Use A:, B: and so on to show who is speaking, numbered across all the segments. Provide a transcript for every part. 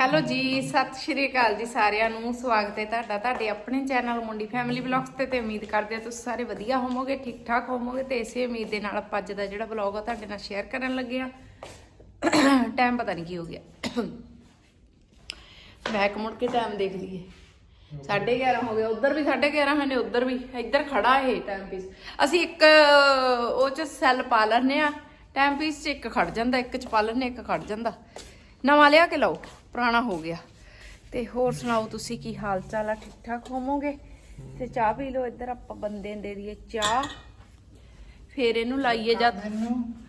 A: Hello ਜੀ, ਸਤਿ ਸ਼੍ਰੀ ਅਕਾਲ ਜੀ ਸਾਰਿਆਂ ਨੂੰ। ਸਵਾਗਤ ਹੈ ਤੁਹਾਡਾ, ਤੁਹਾਡੇ ਆਪਣੇ ਚੈਨਲ ਮੁੰਡੀ ਫੈਮਿਲੀ ਵਲੌਗਸ ਤੇ ਤੇ ਉਮੀਦ ਕਰਦੇ ਹਾਂ ਤੁਸੀਂ ਸਾਰੇ ਵਧੀਆ ਹੋਵੋਗੇ ਠੀਕ ਠਾਕ ਹੋਵੋਗੇ ਤੇ ਇਸੇ ਉਮੀਦ ਦੇ ਨਾਲ ਆਪਾਂ ਅੱਜ ਦਾ ਜਿਹੜਾ ਵਲੌਗ ਆ ਤੁਹਾਡੇ ਨਾਲ ਸ਼ੇਅਰ ਕਰਨ ਲੱਗੇ ਆ ਟਾਈਮ ਪਤਾ ਨਹੀਂ ਕੀ ਹੋ ਗਿਆ। ਬੈਕ ਮੁੜ ਕੇ ਟਾਈਮ ਦੇਖ ਲਈਏ। 11:30 ਹੋ ਗਿਆ ਉਧਰ ਵੀ 11:30 ਹਨੇ ਉਧਰ ਵੀ, ਇੱਧਰ ਖੜਾ ਇਹ ਟਾਈਮ ਪੀਸ ਅਸੀਂ ਇੱਕ, ਉਹ ਚ ਸੈੱਲ ਪਾ ਲੈਂਦੇ ਆ ਟਾਈਮ ਪੀਸ ਚ ਇੱਕ ਖੜ ਜਾਂਦਾ, ਇੱਕ ਚ ਪਾ ਲੈਂਦੇ ਇੱਕ ਖੜ ਜਾਂਦਾ। ਨਵਾਂ ਲਿਆ ਕੇ ਲਾਓ। ਪੁਰਾਣਾ ਹੋ ਗਿਆ। ਤੇ ਹੋਰ ਸੁਣਾਓ ਤੁਸੀਂ ਕੀ ਹਾਲ ਚਾਲ ਆ? ਠੀਕ ਠਾਕ ਹੋਵੋਗੇ? ਤੇ ਚਾਹ ਪੀ ਲਓ ਇੱਧਰ ਆਪਾਂ ਬੰਦੇ ਨੂੰ ਦੇ ਦਈਏ ਚਾਹ। ਫੇਰ ਇਹਨੂੰ ਲਾਈਏ ਜਦ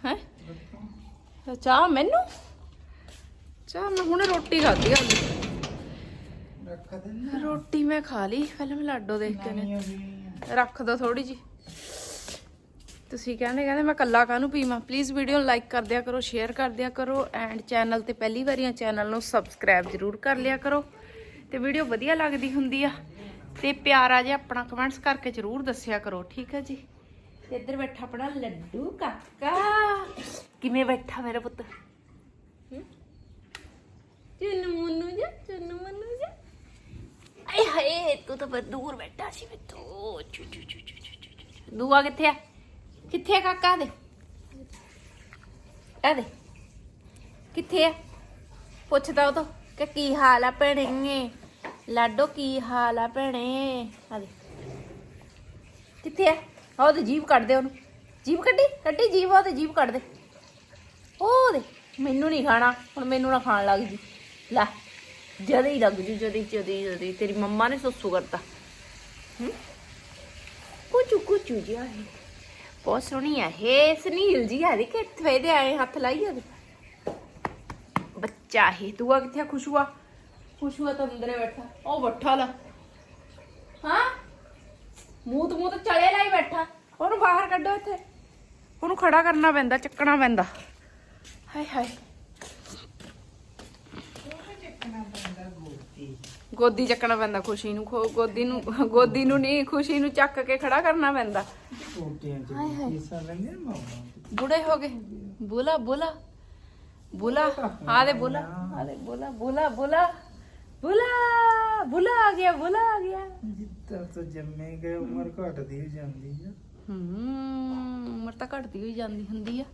A: ਹੈ? ਚਾਹ ਮੈਨੂੰ? ਚਾਹ ਮੈਂ ਹੁਣੇ ਰੋਟੀ ਖਾਧੀ ਆ। ਰੋਟੀ ਮੈਂ ਖਾ ਲਈ ਫਿਲਮ ਲਾਡੋ ਦੇਖ ਕੇ ਨੇ ਰੱਖ ਦੋ ਥੋੜੀ ਜੀ ਤੁਸੀਂ ਕਹਿੰਦੇ ਕਹਿੰਦੇ ਮੈਂ ਕੱਲਾ ਕਾਹਨੂੰ ਪੀਵਾਂ? ਪਲੀਜ਼ ਵੀਡੀਓ ਨੂੰ ਲਾਈਕ ਕਰ ਦਿਆ ਕਰੋ ਸ਼ੇਅਰ ਕਰ ਦਿਆ ਕਰੋ ਐਂਡ ਚੈਨਲ ਤੇ ਪਹਿਲੀ ਵਾਰੀਆਂ ਚੈਨਲ ਨੂੰ ਸਬਸਕ੍ਰਾਈਬ ਜ਼ਰੂਰ ਕਰ ਲਿਆ ਕਰੋ। ਤੇ ਵੀਡੀਓ ਵਧੀਆ ਲੱਗਦੀ ਹੁੰਦੀ ਆ। ਤੇ ਪਿਆਰਾ ਜਿਹਾ ਆਪਣਾ ਕਮੈਂਟਸ ਕਰਕੇ ਜ਼ਰੂਰ ਦੱਸਿਆ ਕਰੋ ਠੀਕ ਹੈ ਜੀ? ਤੇ ਇੱਧਰ ਬੈਠਾ ਆਪਣਾ ਲੱਡੂ ਕਾਕਾ। ਕਿਵੇਂ ਬੈਠਾ ਮੇਰਾ ਪੁੱਤ? ਚੁੰਨੂ ਮੁੰਨੂ ਜਾ ਚੁੰਨੂ ਮੁੰਨੂ ਜਾ ਆਏ ਹਾਏ ਤੂੰ ਤਾਂ ਬੜਾ ਦੂਰ ਬੈਠਾ ਸੀ ਚੂ ਚੂ ਚੂ ਚੂ ਚੂ। ਦੂਆ ਕਿੱਥੇ ਆ? ਕਿੱਥੇ ਆ ਕਾਕਾ ਦੇ? ਆ ਦੇ। ਕਿੱਥੇ ਆ? ਪੁੱਛਦਾ ਉਹ ਤੋਂ ਕਿ ਕੀ ਹਾਲ ਆ ਭੈਣੇ? ਲਾਡੋ, ਕੀ ਹਾਲ ਆ ਭੈਣੇ? ਆ ਦੇ। ਕਿੱਥੇ ਆ? ਆ ਉਹਦੀ ਜੀਭ ਕੱਢ ਦੇ ਉਹਨੂੰ। ਜੀਭ ਕੱਢੀ? ਕੱਢੀ ਜੀਭ ਉਹਦੀ ਜੀਭ ਕੱਢ ਦੇ। ਉਹ ਦੇ। ਮੈਨੂੰ ਨਹੀਂ ਖਾਣਾ। ਹੁਣ ਮੈਨੂੰ ਨਾ ਖਾਣ ਲੱਗ ਜੀ। ਲੈ, ਜਦ ਹੀ ਲੱਗ ਜੂ, ਜਦੀ, ਜਦ, ਜਦੀ। ਤੇਰੀ ਮੰਮਾ ਨੇ ਸੋਸੂ ਕਰਤਾ। ਹੂੰ? ਕੁਚੂ ਕੁਚੂ ਜਿਹਾ ਹੈ। ਬਹੁਤ ਸੋਹਣੀ ਆ, ਹੈ ਸੁਨੀਲ ਜੀ, ਆ ਦੇ ਕਿ ਦੇ ਆਏ ਹੱਥ ਲਾਈ ਆ ਬੱਚਾ ਹੈ, ਤੂੰ ਆ ਕਿੱਥੇ ਖੁਸ਼ੂਆ ਖੁਸ਼ੂਆ ਤਾਂ ਅੰਦਰੇ ਬੈਠਾ। ਉਹ ਬੱਠਾ ਲਾ। ਹਾਂ? ਮੂੰਹ ਤੋਂ ਮੂੰਹ ਤੋਂ ਚਲੇ ਲਾਈ ਬੈਠਾ। ਉਹਨੂੰ ਬਾਹਰ ਕੱਢੋ ਇੱਥੇ। ਉਹਨੂੰ ਖੜਾ ਕਰਨਾ ਪੈਂਦਾ, ਚੱਕਣਾ ਪੈਂਦਾ। ਹਾਏ ਹਾਏ। ਗੋਦੀ ਚੱਕਣਾ ਪੈਂਦਾ, ਖੁਸ਼ੀ ਨੂੰ ਗੋਦੀ ਨੂੰ ਗੋਦੀ ਨੂੰ ਨਹੀਂ, ਖੁਸ਼ੀ ਨੂੰ ਚੱਕ ਕੇ ਖੜਾ ਕਰਨਾ ਪੈਂਦਾ। ਹਾਏ ਹਾਏ। ਬੁੜੇ ਹੋ ਗਏ। ਬੋਲਾ ਬੋਲਾ। ਬੋਲਾ। ਆ ਦੇ ਬੋਲਾ। ਆ ਦੇ ਬੋਲਾ ਬੋਲਾ ਬੋਲਾ। ਬੋਲਾ ਬੋਲਾ ਆ ਗਿਆ ਬੋਲਾ ਆ ਗਿਆ।
B: ਜਿੱਦਾਂ ਤੋਂ ਜੰਮੇ ਗਏ ਉਮਰ ਘਟਦੀ ਹੋ ਜਾਂਦੀ ਆ।
A: ਹੂੰ ਉਮਰ ਤਾਂ ਘਟਦੀ ਹੋਈ ਜਾਂਦੀ ਹੁੰਦੀ ਆ।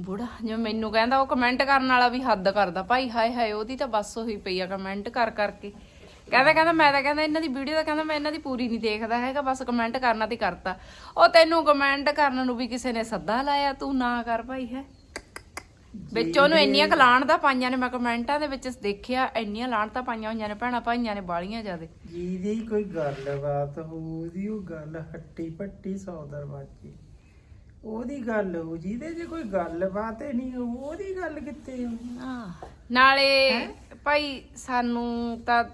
A: ਬੁੜਾ ਜਿਵੇਂ ਮੈਨੂੰ ਕਹਿੰਦਾ ਉਹ ਕਮੈਂਟ ਕਰਨ ਵਾਲਾ ਵੀ ਹੱਦ ਕਰਦਾ। ਭਾਈ ਹਾਏ ਹਾਏ ਉਹਦੀ ਤਾਂ ਬਸ ਹੋਈ ਪਈ ਆ ਕਮੈਂਟ ਕਰ ਕਰਕੇ। ਕਹਿੰਦਾ ਕਹਿੰਦਾ ਮੈਂ ਤਾਂ ਕਹਿੰਦਾ ਇਹਨਾਂ ਦੀ ਵੀਡੀਓ ਤਾਂ ਕਹਿੰਦਾ ਮੈਂ ਇਹਨਾਂ ਦੀ ਪੂਰੀ ਨਹੀਂ ਦੇਖਦਾ ਹੈਗਾ ਬਸ ਕਮੈਂਟ ਕਰਨਾ ਤੇ ਕਰਤਾ। ਉਹ ਤੈਨੂੰ ਕਮੈਂਟ ਕਰਨ ਨੂੰ ਵੀ ਕਿਸੇ ਨੇ ਸੱਦਾ ਲਾਇਆ ਤੂੰ ਨਾ ਕਰ ਭਾਈ ਹੈ। ਵਿੱਚ ਉਹਨੂੰ ਇੰਨੀਆਂ ਕਲਾਣ ਦਾ ਪਾਈਆਂ ਨੇ ਮੈਂ ਕਮੈਂਟਾਂ ਦੇ ਵਿੱਚ ਦੇਖਿਆ ਇੰਨੀਆਂ ਲਾਣ ਤਾਂ ਪਾਈਆਂ ਹੋਈਆਂ ਨੇ ਭੈਣਾਂ ਭਾਈਆਂ ਨੇ ਬਾਲੀਆਂ ਜਿਆਦੇ।
B: ਜਿਹਦੀ ਕੋਈ ਗੱਲਬਾਤ ਹੋ ਉਹਦੀ ਉਹ ਗੱਲ ਹੱਟੀ ਪੱਟੀ ਸੌ ਦਰਵਾਜ਼ੇ। ਉਹਦੀ ਗੱਲ ਹੋ ਜਿਹਦੇ 'ਚ ਕੋਈ ਗੱਲਬਾਤ ਹੀ ਨਹੀਂ ਹੋਊ, ਉਹਦੀ ਗੱਲ ਕਿੱਥੇ ਹੋ।
A: ਆਹ, ਨਾਲੇ ਭਾਈ ਸਾਨੂੰ ਤਾਂ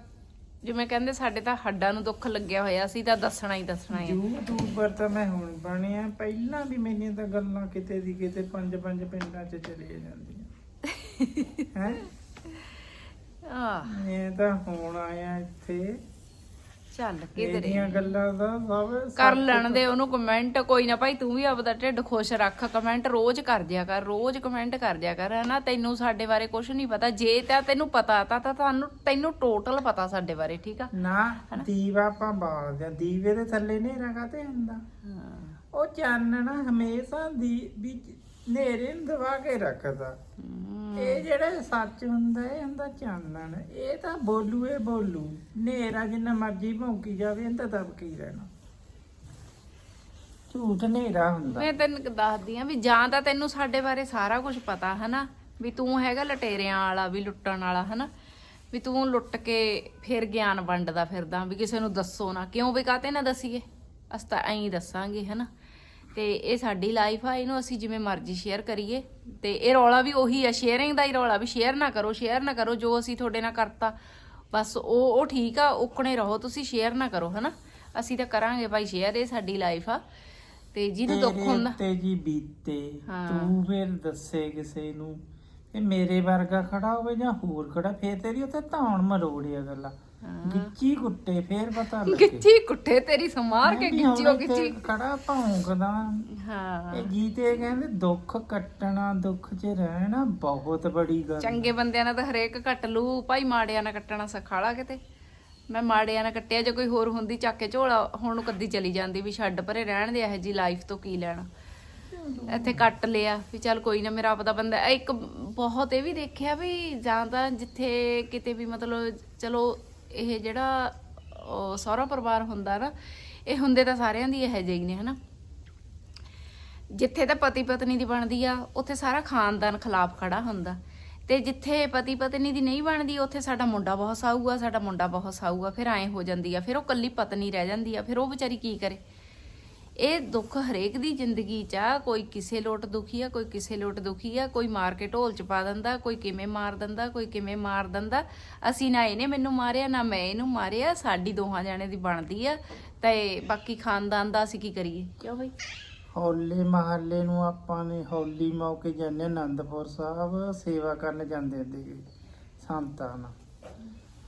A: ਜਿਵੇਂ ਕਹਿੰਦੇ ਸਾਡੇ ਤਾਂ ਹੱਡਾਂ ਨੂੰ ਦੁੱਖ ਲੱਗਿਆ ਹੋਇਆ ਅਸੀਂ ਤਾਂ ਦੱਸਣਾ ਹੀ ਦੱਸਣਾ ਹੈ।
B: ਯੂਟਿਊਬਰ ਤਾਂ ਮੈਂ ਹੁਣ ਬਣਿਆ ਪਹਿਲਾਂ ਵੀ ਮੈਨੇ ਤਾਂ ਗੱਲਾਂ ਕਿਤੇ ਦੀ ਕਿਤੇ ਪੰਜ ਪੰਜ ਪਿੰਡਾਂ 'ਚ ਚਲੇ ਜਾਂਦੀਆਂ। ਹੈ?
A: ਆਹ।
B: ਇਹ ਤਾਂ ਹੁਣ ਆਇਆ ਇੱਥੇ।
A: ਚੱਲ ਕਿਧਰੇ
B: ਇਹਦੀਆਂ ਗੱਲਾਂ ਦਾ ਸਭ
A: ਕਰ ਲੈਣ ਦੇ ਉਹਨੂੰ ਕਮੈਂਟ ਕੋਈ ਨਾ ਭਾਈ ਤੂੰ ਵੀ ਆਪਦਾ ਢਿੱਡ ਖੁਸ਼ ਰੱਖ ਕਮੈਂਟ ਰੋਜ਼ ਕਰ ਦਿਆ ਕਰ ਰੋਜ਼ ਕਮੈਂਟ ਕਰ ਦਿਆ ਕਰ ਹਨਾ? ਤੈਨੂੰ ਸਾਡੇ ਬਾਰੇ ਕੁਝ ਨਹੀਂ ਪਤਾ। ਜੇ ਤਾਂ ਤੈਨੂੰ ਪਤਾ ਤਾਂ ਤਾਂ ਤੁਹਾਨੂੰ ਤੈਨੂੰ ਟੋਟਲ ਪਤਾ ਸਾਡੇ ਬਾਰੇ ਠੀਕ ਆ?
B: ਨਾ ਦੀਵਾ ਆਪਾਂ ਬਾਲਦੇ ਆ ਦੀਵੇ ਦੇ ਥੱਲੇ ਹਨੇਰਾ ਕਾਤੇ ਹੁੰਦਾ? ਉਹ ਚਾਨਣਾ ਹਮੇਸ਼ਾ ਦੀ ਵੀ ਹਨੇਰੇ ਨੂੰ ਦਬਾ ਕੇ ਰੱਖਦਾ। ਇਹ ਜਿਹੜਾ ਸੱਚ ਹੁੰਦਾ, ਇਹ ਹੁੰਦਾ ਚਾਨਣ। ਇਹ ਤਾਂ ਬੋਲੂ ਇਹ ਬੋਲੂ। ਹਨੇਰਾ ਜਿੰਨਾ ਮਰਜ਼ੀ ਭੌਂਕੀ ਜਾਵੇ ਇਹ ਤਾਂ ਦਬ ਰਹਿਣਾ। ਝੂਠ ਹਨੇਰਾ ਹੁੰਦਾ।
A: ਮੈਂ ਤੈਨੂੰ ਦੱਸਦੀ ਆ ਵੀ ਜਾਂ ਤਾਂ ਤੈਨੂੰ ਸਾਡੇ ਬਾਰੇ ਸਾਰਾ ਕੁਝ ਪਤਾ, ਹਨਾ? ਵੀ ਤੂੰ ਹੈਗਾ ਲਟੇਰਿਆਂ ਵਾਲਾ, ਵੀ ਲੁੱਟਣ ਵਾਲਾ, ਹਨਾ? ਵੀ ਤੂੰ ਲੁੱਟ ਕੇ ਫਿਰ ਗਿਆਨ ਵੰਡਦਾ ਫਿਰਦਾ, ਵੀ ਕਿਸੇ ਨੂੰ ਦੱਸੋ ਨਾ। ਕਿਉਂ ਵੀ ਕਾਤੇ ਨਾ ਦਸੀਏ? ਅਸੀਂ ਤਾਂ ਐਂ ਦੱਸਾਂਗੇ, ਹਨਾ? ਤੇ ਇਹ ਸਾਡੀ ਲਾਈਫ ਆ ਇਹਨੂੰ ਅਸੀਂ ਜਿਵੇਂ ਮਰਜ਼ੀ ਸ਼ੇਅਰ ਕਰੀਏ। ਤੇ ਇਹ ਰੌਲਾ ਵੀ ਉਹੀ ਆ ਸ਼ੇਅਰਿੰਗ ਦਾ ਹੀ ਰੌਲਾ ਵੀ ਸ਼ੇਅਰ ਨਾ ਕਰੋ ਸ਼ੇਅਰ ਨਾ ਕਰੋ ਜੋ ਅਸੀਂ ਤੁਹਾਡੇ ਨਾਲ ਕਰਤਾ। ਬਸ ਉਹ ਉਹ ਠੀਕ ਆ ਉਕਣੇ ਰਹੋ ਤੁਸੀਂ ਸ਼ੇਅਰ ਨਾ ਕਰੋ ਹਨਾ? ਅਸੀਂ ਤਾਂ ਕਰਾਂਗੇ ਭਾਈ ਸ਼ੇਅਰ ਇਹ ਸਾਡੀ ਲਾਈਫ ਆ। ਤੇ ਜਿਹਨੂੰ ਦੁੱਖ ਹੁੰਦਾ
B: ਉੱਤੇ ਜੀ ਬੀਤੇ। ਤੂੰ ਫਿਰ ਦੱਸੇ ਕਿਸੇ ਨੂੰ ਇਹ ਮੇਰੇ ਵਰਗਾ ਖੜਾ ਹੋਵੇ ਜਾਂ ਹੋਰ ਖੜਾ ਫੇਰ ਤੇਰੀ ਉੱਥੇ ਧੌਣ ਮਰੋੜਿਆ ਗੱਲਾਂ। ਗਿੱਚੀ ਕੁੱਟੇ ਫੇਰ ਪਤਾ ਲੱਗੇ।
A: ਗਿੱਚੀ ਕੁੱਟੇ ਤੇਰੀ ਸਮਾਰ ਕੇ ਗਿੱਚੀ ਉਹ ਗਿੱਚੀ।
B: ਖੜਾ ਭੌਂਕਦਾ।
A: ਹਾਂ।
B: ਇਹ ਗੀਤੇ ਕਹਿੰਦੇ ਦੁੱਖ ਕੱਟਣਾ ਦੁੱਖ 'ਚ ਰਹਿਣਾ ਬਹੁਤ ਬੜੀ ਗੱਲ
A: ਚੰਗੇ ਬੰਦਿਆਂ ਨਾਲ ਤਾਂ ਹਰੇਕ ਕੱਟ ਲੂ। ਭਾਈ ਮਾੜਿਆਂ ਨਾਲ ਕੱਟਣਾ ਸਖਾਲਾ ਕਿਤੇ। ਮੈਂ ਮਾੜਿਆਂ ਨਾਲ ਕੱਟਿਆ ਜੇ ਕੋਈ ਹੋਰ ਹੁੰਦੀ ਚੱਕ ਕੇ ਝੋਲਾ ਹੁਣ ਨੂੰ ਕੱਦੀ ਚਲੀ ਜਾਂਦੀ ਵੀ ਛੱਡ ਪਰੇ ਰਹਿਣ ਦੇ ਇਹੋ ਜੀ ਲਾਈਫ ਤੋਂ ਕੀ ਲੈਣਾ। ਇੱਥੇ ਕੱਟ ਲਿਆ ਵੀ ਚੱਲ ਕੋਈ ਨਾ ਮੇਰਾ ਆਪਦਾ ਬੰਦਾ ਇੱਕ ਬਹੁਤ ਇਹ ਵੀ ਦੇਖਿਆ ਵੀ ਜਾਂ ਤਾਂ ਜਿੱਥੇ ਕਿਤੇ ਵੀ ਮਤਲਬ ਚਲੋ ਇਹ ਜਿਹੜਾ, ਉਹ ਸਹੁਰਾ ਪਰਿਵਾਰ ਹੁੰਦਾ ਨਾ, ਇਹ ਹੁੰਦੇ ਤਾਂ ਸਾਰਿਆਂ ਦੀ ਇਹੋ ਜਿਹੇ ਹੀ ਨੇ, ਹਨਾ? ਜਿੱਥੇ ਤਾਂ ਪਤੀ ਪਤਨੀ ਦੀ ਬਣਦੀ ਆ, ਉੱਥੇ ਸਾਰਾ ਖਾਨਦਾਨ ਖਿਲਾਫ ਖੜਾ ਹੁੰਦਾ। ਤੇ ਜਿੱਥੇ ਪਤੀ ਪਤਨੀ ਦੀ ਨਹੀਂ ਬਣਦੀ, ਉੱਥੇ ਸਾਡਾ ਮੁੰਡਾ ਬਹੁਤ ਸਾਊਗਾ ਸਾਡਾ ਮੁੰਡਾ ਬਹੁਤ ਸਾਊਗਾ ਫਿਰ ਐਂ ਹੋ ਜਾਂਦੀ ਆ, ਫਿਰ ਉਹ ਕੱਲੀ ਪਤਨੀ ਰਹਿ ਜਾਂਦੀ ਆ, ਫਿਰ ਉਹ ਵਿਚਾਰੀ ਕੀ ਕਰੇ? ਇਹ ਦੁੱਖ ਹਰੇਕ ਦੀ ਜ਼ਿੰਦਗੀ 'ਚ ਆ। ਕੋਈ ਕਿਸੇ ਲੋਟ ਦੁਖੀ ਆ ਕੋਈ ਕਿਸੇ ਲੋਟ ਦੁਖੀ ਆ। ਕੋਈ ਮਾਰ ਕੇ ਢੋਲ 'ਚ ਪਾ ਦਿੰਦਾ ਕੋਈ ਕਿਵੇਂ ਮਾਰ ਦਿੰਦਾ ਕੋਈ ਕਿਵੇਂ ਮਾਰ ਦਿੰਦਾ। ਅਸੀਂ ਨਾ ਇਹਨੇ ਮੈਨੂੰ ਮਾਰਿਆ ਨਾ ਮੈਂ ਇਹਨੂੰ ਮਾਰਿਆ। ਸਾਡੀ ਦੋਹਾਂ ਜਾਣੇ ਦੀ ਬਣਦੀ ਆ। ਤੇ ਬਾਕੀ ਖਾਨਦਾਨ ਦਾ ਅਸੀਂ ਕੀ ਕਰੀਏ? ਕਿਉਂ ਬਈ?
B: ਹੋਲੇ ਮਹੱਲੇ ਨੂੰ ਆਪਾਂ ਨੇ ਹੋਲੀ ਮੌਕੇ ਜਾਂਦੇ ਹਾਂ। ਆਨੰਦਪੁਰ ਸਾਹਿਬ ਸੇਵਾ ਕਰਨ ਜਾਂਦੇ ਹੁੰਦੇ ਸੀ। ਸੰਤਾਂ ਨਾਲ।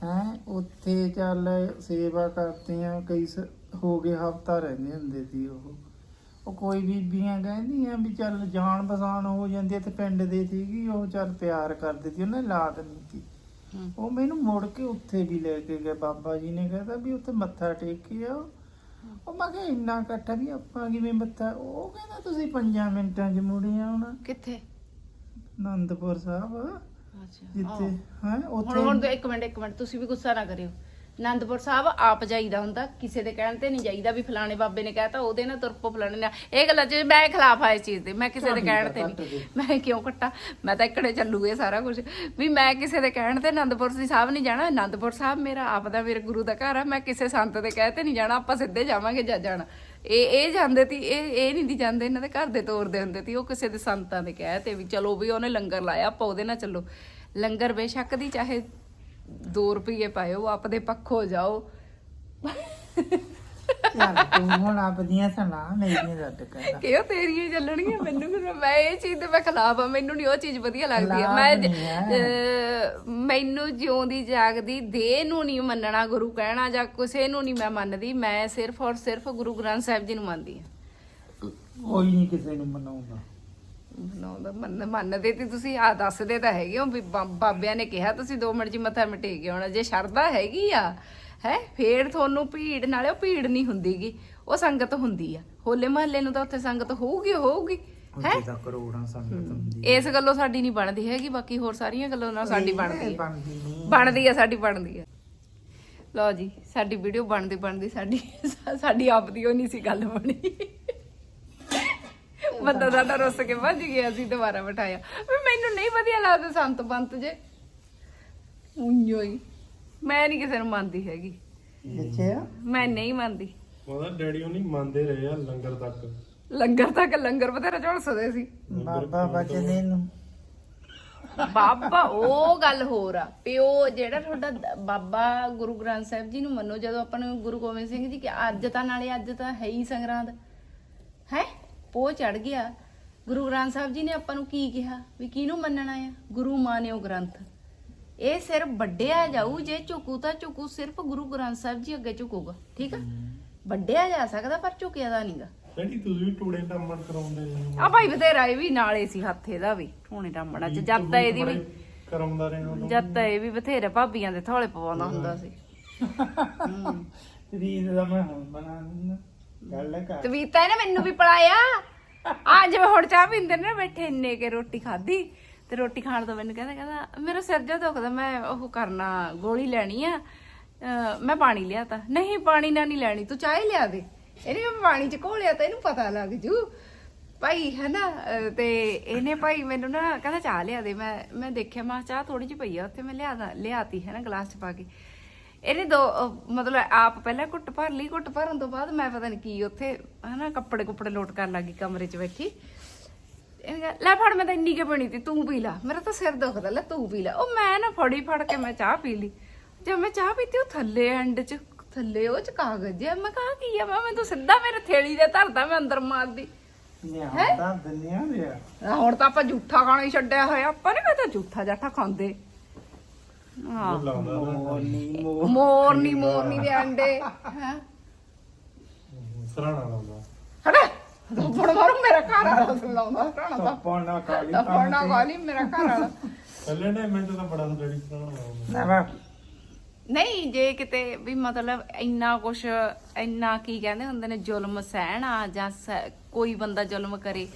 B: ਹੈ ਉੱਥੇ ਚੱਲ ਸੇਵਾ ਕਰਦੇ ਆ ਕਈ ਸ- ਹੋ ਗਏ ਹਫਤਾ ਰਹਿੰਦੇ ਹੁੰਦੇ ਸੀ ਉਹ। ਉਹ ਕੋਈ ਬੀਬੀਆਂ ਕਹਿੰਦੀਆਂ ਵੀ ਚੱਲ ਜਾਣ ਪਛਾਣ ਹੋ ਜਾਂਦੀ ਤੇ ਪਿੰਡ ਦੇ ਸੀਗੀ ਉਹ ਚੱਲ ਪਿਆਰ ਕਰਦੇ ਸੀ ਉਹਨੇ ਲਾਤ ਨਹੀਂ ਸੀ। ਉਹ ਮੈਨੂੰ ਮੁੜ ਕੇ ਉੱਥੇ ਵੀ ਲੈ ਕੇ ਗਏ ਬਾਬਾ ਜੀ ਨੇ ਕਹਿੰਦਾ ਵੀ ਉੱਥੇ ਮੱਥਾ ਟੇਕਿਆ ਉਹ ਮੈਂ ਕਿਹਾ ਇੰਨਾ ਇਕੱਠ ਵੀ ਆਪਾਂ ਕਿਵੇਂ ਮੱਥਾ ਉਹ ਕਹਿੰਦਾ ਤੁਸੀਂ ਪੰਜਾਂ ਮਿੰਟਾਂ 'ਚ ਮੁੜੇ ਆਉਣਾ।
A: ਕਿੱਥੇ?
B: ਆਨੰਦਪੁਰ ਸਾਹਿਬ।
A: ਅੱਛਾ
B: ਜਿੱਥੇ ਹੈ
A: ਹੁਣ
B: ਉੱਥੇ
A: ਹੁਣ ਇੱਕ ਮਿੰਟ ਇੱਕ ਮਿੰਟ ਤੁਸੀਂ ਵੀ ਗੁੱਸਾ ਨਾ ਕਰਿਓ। ਆਨੰਦਪੁਰ ਸਾਹਿਬ ਆਪ ਜਾਈਦਾ ਹੁੰਦਾ ਕਿਸੇ ਦੇ ਕਹਿਣ ਤੇ ਨਹੀਂ ਜਾਈਦਾ ਵੀ ਫਲਾਣੇ ਬਾਬੇ ਨੇ ਕਹਿਤਾ ਉਹਦੇ ਨਾਲ ਤੁਰਪੋ ਫਲਾਣੇ ਨਾਲ ਇਹ ਗੱਲਾਂ 'ਚ ਮੈਂ ਖਿਲਾਫ ਆ ਇਸ ਚੀਜ਼ ਦੇ ਮੈਂ ਕਿਸੇ ਦੇ ਕਹਿਣ ਤੇ ਨਹੀਂ। ਮੈਂ ਕਿਉਂ ਕੱਟਾ ਮੈਂ ਤਾਂ ਇਕੜੇ ਚੱਲੂਗੇ ਸਾਰਾ ਕੁਝ ਵੀ ਮੈਂ ਕਿਸੇ ਦੇ ਕਹਿਣ ਤੇ ਆਨੰਦਪੁਰ ਸੀ ਸਾਹਿਬ ਨਹੀਂ ਜਾਣਾ ਆਨੰਦਪੁਰ ਸਾਹਿਬ ਮੇਰਾ ਆਪ ਦਾ ਮੇਰੇ ਗੁਰੂ ਦਾ ਘਰ ਆ ਮੈਂ ਕਿਸੇ ਸੰਤ ਦੇ ਕਹਿ ਤੇ ਨਹੀਂ ਜਾਣਾ ਆਪਾਂ ਸਿੱਧੇ ਜਾਵਾਂਗੇ ਜਾ ਜਾਣਾ। ਇਹ ਇਹ ਜਾਂਦੇ ਤੀ ਇਹ ਇਹ ਨਹੀਂ ਦੀ ਜਾਂਦੇ ਇਹਨਾਂ ਦੇ ਘਰ ਦੇ ਤੋਰਦੇ ਹੁੰਦੇ ਤੀ ਉਹ ਕਿਸੇ ਦੇ ਸੰਤਾਂ ਦੇ ਕਹਿ ਤੇ ਵੀ ਚਲੋ ਵੀ ਉਹਨੇ ਲੰਗਰ ਲਾਇਆ ਆਪਾਂ ਉਹਦੇ ਨਾਲ ਚੱਲੋ। ਲੰਗਰ ਬੇਸ਼ੱਕ ਦੀ ਚਾਹੇ 2 ਰੁਪਏ ਪਾਇਓ ਆਪਦੇ ਪੱਖੋ ਜਾਓ।
B: ਚੱਲ ਤੂੰ ਹੁਣ ਆਪਦੀਆਂ ਸੁਣਾ ਮੇਰੀਆਂ ਰੱਟ ਕਰ
A: ਕਿਉਂ ਤੇਰੀਆਂ ਚੱਲਣਗੀਆਂ? ਮੈਨੂੰ ਕਿਉਂ- ਮੈਂ ਇਹ ਚੀਜ਼ ਦੇ ਮੈਂ ਖਿਲਾਫ ਆ ਮੈਨੂੰ ਨਹੀਂ ਉਹ ਚੀਜ਼ ਵਧੀਆ ਲੱਗਦੀ ਆ। ਮੈਂ। ਅਹ, ਮੈਨੂੰ ਜਿਉਂਦੀ ਜਾਗਦੀ ਦੇਹ ਨੂੰ ਨਹੀਂ ਮੰਨਣਾ ਗੁਰੂ ਕਹਿਣਾ ਜਾਂ ਕਿਸੇ ਨੂੰ ਨਹੀਂ ਮੈਂ ਮੰਨਦੀ ਮੈਂ ਸਿਰਫ ਔਰ ਸਿਰਫ ਗੁਰੂ ਗ੍ਰੰਥ ਸਾਹਿਬ ਜੀ ਨੂੰ ਮੰਨਦੀ ਆ।
B: ਕੋਈ ਨਹੀਂ ਕਿਸੇ ਨੂੰ ਮਨਾਉਂਦਾ
A: ਮਨਾਉਂਦਾ ਮੰਨ ਮੰਨਦੇ ਤੇ ਤੁਸੀਂ ਆ ਦੱਸਦੇ ਤਾਂ ਹੈਗੇ ਹੋ ਵੀ ਬਾ- ਬਾਬਿਆਂ ਨੇ ਕਿਹਾ ਤੁਸੀਂ 2 ਮਿੰਟ ਜੀ ਮੱਥਾ ਮਟੇ ਕੇ ਆਉਣਾ। ਜੇ ਸ਼ਰਧਾ ਹੈਗੀ ਆ ਹੈ ਫੇਰ ਤੁਹਾਨੂੰ ਭੀੜ ਨਾਲੇ ਉਹ ਭੀੜ ਨਹੀਂ ਹੁੰਦੀਗੀ। ਉਹ ਸੰਗਤ ਹੁੰਦੀ ਆ। ਹੋਲੇ ਮਹੱਲੇ ਨੂੰ ਤਾਂ ਉੱਥੇ ਸੰਗਤ ਹੋਊਗੀ ਹੋਊਗੀ। ਹੈ?
B: ਉੱਥੇ ਤਾਂ ਕਰੋੜਾਂ ਸੰਗਤ ਹੁੰਦੀ
A: ਇਸ ਗੱਲੋਂ ਸਾਡੀ ਨਹੀਂ ਬਣਦੀ ਹੈਗੀ ਬਾਕੀ ਹੋਰ ਸਾਰੀਆਂ ਗੱਲੋਂ ਨਾਲ ਸਾਡੀ ਬਣਦੀ ਹੈ
B: ਬਣਦੀ ਨਹੀਂ
A: ਬਣਦੀ ਆ ਸਾਡੀ ਬਣਦੀ ਆ। ਲਓ ਜੀ ਸਾਡੀ ਵੀਡੀਓ ਬਣਦੀ ਬਣਦੀ ਸਾਡੀ ਸਾਡੀ ਆਪ ਦੀ ਉਹ ਨਹੀਂ ਸੀ ਗੱਲ ਬਣੀ। ਬੰਦਾ ਸਾਡਾ ਰੁੱਸ ਕੇ ਭੱਜ ਗਿਆ ਸੀ ਦੁਬਾਰਾ ਬਿਠਾਇਆ। ਵੀ ਮੈਨੂੰ ਨਹੀਂ ਵਧੀਆ ਲੱਗਦੇ ਸੰਤ ਬੰਤ ਜੇ। ਉਈਓਈ ਮੈਂ ਨਹੀਂ ਕਿਸੇ ਨੂੰ ਮੰਨਦੀ ਹੈਗੀ।
B: ਅੱਛਾ।
A: ਮੈਂ ਨਹੀਂ ਮੰਨਦੀ।
C: ਉਹਦਾ ਡੈਡੀ ਉਹ ਨਹੀਂ ਮੰਨਦੇ ਰਹੇ ਆ ਲੰਗਰ ਤੱਕ।
A: ਲੰਗਰ ਤੱਕ ਲੰਗਰ ਬਥੇਰਾ ਝੁਲਸਦੇ ਸੀ।
B: ਬਾਬਾ ਬਚਨੇ ਨੂੰ।
A: ਬਾਬਾ ਉਹ ਗੱਲ ਹੋਰ ਆ। ਪਿਓ ਜਿਹੜਾ ਤੁਹਾਡਾ ਦ- ਬਾਬਾ ਗੁਰੂ ਗ੍ਰੰਥ ਸਾਹਿਬ ਜੀ ਨੂੰ ਮੰਨੋ ਜਦੋਂ ਆਪਾਂ ਨੂੰ ਗੁਰੂ ਗੋਬਿੰਦ ਸਿੰਘ ਜੀ ਕਿ ਅੱਜ ਤਾਂ ਨਾਲੇ ਅੱਜ ਤਾਂ ਹੈ ਹੀ ਸੰਗਰਾਂਦ। ਹੈ? ਪੋ ਚੜ ਗਿਆ। ਗੁਰੂ ਗ੍ਰੰਥ ਸਾਹਿਬ ਜੀ ਨੇ ਆਪਾਂ ਨੂੰ ਕੀ ਕਿਹਾ? ਵੀ ਕਿਹਨੂੰ ਮੰਨਣਾ ਆ? ਗੁਰੂ ਮਾਨਿਓ ਗ੍ਰੰਥ। ਇਹ ਸਿਰ ਵੱਡਿਆ ਜਾਊ ਜੇ ਝੁਕੂ ਤਾਂ ਝੁਕੂ ਸਿਰਫ ਗੁਰੂ ਗ੍ਰੰਥ ਸਾਹਿਬ ਜੀ ਅੱਗੇ ਝੁਕੂਗਾ। ਠੀਕ ਆ? ਵੱਡਿਆ ਜਾ ਸਕਦਾ ਪਰ ਝੁਕਿਆ ਦਾ ਨਹੀਂਗਾ
C: ਡੈਡੀ ਤੁਸੀਂ ਵੀ ਟੂੜੇ ਟੰਮਣ ਕਰਾਉਂਦੇ ਰਹੇ
A: ਆ ਭਾਈ ਬਥੇਰਾ ਇਹ ਵੀ ਨਾਲੇ ਸੀ ਹੱਥ ਇਹਦਾ ਵੀ ਠੋਣੇ ਟਾਮਣਾ ਚ। ਜਦ ਤਾਂ ਇਹਦੀ ਵੀ
C: ਕਰਾਉਂਦਾ ਰਹੇ ਉਦੋਂ
A: ਜਦ ਤਾਂ ਇਹ ਵੀ ਬਥੇਰੇ ਭਾਬੀਆਂ ਦੇ ਥੋਲੇ ਪਵਾਉਂਦਾ ਹੁੰਦਾ ਸੀ।
B: ਰੀਤ ਦਾ ਮੈਂ ਹੁਣ ਬਣਾ ਦਿੰਦਾ। ਗੱਲ ਕਰ।
A: ਤਵੀਤਾ ਇਹਨੇ ਮੈਨੂੰ ਵੀ ਪੜਾਇਆ। ਆ ਜਿਵੇਂ ਹੁਣ ਚਾਹ ਪੀਂਦੇ ਨੇ ਨਾ, ਬੈਠੇ ਇੰਨੇ ਕੇ ਰੋਟੀ ਖਾਧੀ ਤੇ ਰੋਟੀ ਖਾਣ ਤੋਂ ਮੈਨੂੰ ਕਹਿੰਦਾ ਕਹਿੰਦਾ, ਮੇਰਾ ਸਿਰ ਜਿਹਾ ਦੁਖਦਾ, ਮੈਂ ਉਹ ਕਰਨਾ, ਗੋਲੀ ਲੈਣੀ ਆ। ਮੈਂ ਪਾਣੀ ਲਿਆ ਤਾ। ਨਹੀਂ, ਪਾਣੀ ਨਾ ਨਹੀਂ ਲੈਣੀ, ਤੂੰ ਚਾਹ ਹੀ ਲਿਆ ਦੇ। ਇਹਨੇ ਪਾਣੀ ਚ ਘੋਲਿਆ ਤਾਂ, ਇਹਨੂੰ ਪਤਾ ਲੱਗ ਜੂ। ਭਾਈ ਹੈ ਨਾ ਤੇ ਇਹਨੇ ਭਾਈ ਮੈਨੂੰ ਨਾ ਕਹਿੰਦਾ, ਚਾਹ ਲਿਆ ਦੇ। ਮੈਂ ਮੈਂ ਦੇਖਿਆ, ਮੈਂ ਚਾਹ ਥੋੜੀ ਜਿਹੀ ਪਈ ਆ, ਉੱਥੇ ਮੈਂ ਲਿਆ ਦਾ- ਲਿਆਤੀ ਹੈ ਨਾ ਗਲਾਸ ਚ ਪਾ ਕੇ। ਇਹਨੇ ਦੋ ਅਹ ਮਤਲਬ ਆਪ ਪਹਿਲਾਂ ਘੁੱਟ ਭਰ ਲਈ ਘੁੱਟ ਭਰਨ ਤੋਂ ਬਾਅਦ ਮੈਂ ਪਤਾ ਨਹੀਂ ਕੀ ਉੱਥੇ ਹਨਾ ਕੱਪੜੇ ਕੁੱਪੜੇ ਲੋਟ ਕਰਨ ਲੱਗੀ ਕਮਰੇ 'ਚ ਬੈਠੀ। ਇਹਨੇ ਕਿਹਾ, ਲੈ ਫੜ ਮੈਂ ਤਾਂ ਇੰਨੀ ਕੇ ਬਣੀ ਤੀ ਤੂੰ ਪੀ ਲੈ। ਮੇਰਾ ਤਾਂ ਸਿਰ ਦੁਖਦਾ ਲੈ ਤੂੰ ਪੀ ਲੈ। ਉਹ ਮੈਂ ਨਾ ਫੜੀ ਫੜ ਕੇ ਮੈਂ ਚਾਹ ਪੀ ਲਈ। ਜਦ ਮੈਂ ਚਾਹ ਪੀਤੀ ਉਹ ਥੱਲੇ ਐਂਡ 'ਚ ਥੱਲੇ ਉਹ ਚ ਕਾਗਜ਼ ਜਿਹਾ ਮੈਂ ਕਹਾ ਕੀ ਆ? ਮੈਂ ਤੂੰ ਸਿੱਧਾ ਮੇਰੇ ਥੇਲੀ ਦੇ ਧਰਦਾ ਮੈਂ ਅੰਦਰ ਮਾਰਦੀ।
B: ਨਿਆਂ ਦਾ ਦੁਨੀਆ ਦੇ ਆ
A: ਆਹ ਹੁਣ ਤਾਂ ਆਪਾਂ ਝੂਠਾ ਖਾਣਾ ਹੀ ਛੱਡਿਆ ਹੋਇਆ। ਆਪਾਂ ਨੇ ਮੈਂ ਤਾਂ ਝੂਠਾ ਜਾਠਾ ਖਾਂਦੇ। ਹਾਂ
C: ਉਹ ਲਾਉਂਦਾ ਨਾ।
B: ਮੋਰਨੀ ਮੋਰ
A: ਮੋਰਨੀ ਮੋਰਨੀ ਦੇ ਅੰਡੇ ਹੈ।
C: ਸਰਾਣਾ ਲਾਉਂਦਾ।
A: ਹੜਾ ਥੱਪੜ ਮਾਰੂ ਮੇਰਾ ਘਰ ਵਾਲਾ ਸੁਣਾਉਂਦਾ ਰਾਣਾ ਤਾਂ
B: ਪਾਣਾ ਕਾਲੀ
A: ਥੱਪੜ ਨਾ ਗਾਲੀ ਮੇਰਾ ਘਰ ਵਾਲਾ।
C: ਪਹਿਲੇ ਨੇ ਮੈਂ ਤਾਂ ਬੜਾ ਡੈਡੀ ਸਰਾਣਾ ਲਾਉਂਦਾ।
B: ਨਾ ਵਾ।
A: ਨਹੀਂ ਜੇ ਕਿਤੇ ਵੀ ਮਤਲਬ ਇੰਨਾ ਕੁਛ ਇੰਨਾ ਕੀ ਕਹਿੰਦੇ ਹੁੰਦੇ ਨੇ ਜ਼ੁਲਮ ਸਹਿਣਾ ਜਾਂ ਸ- ਕੋਈ ਬੰਦਾ ਜ਼ੁਲਮ ਕਰੇ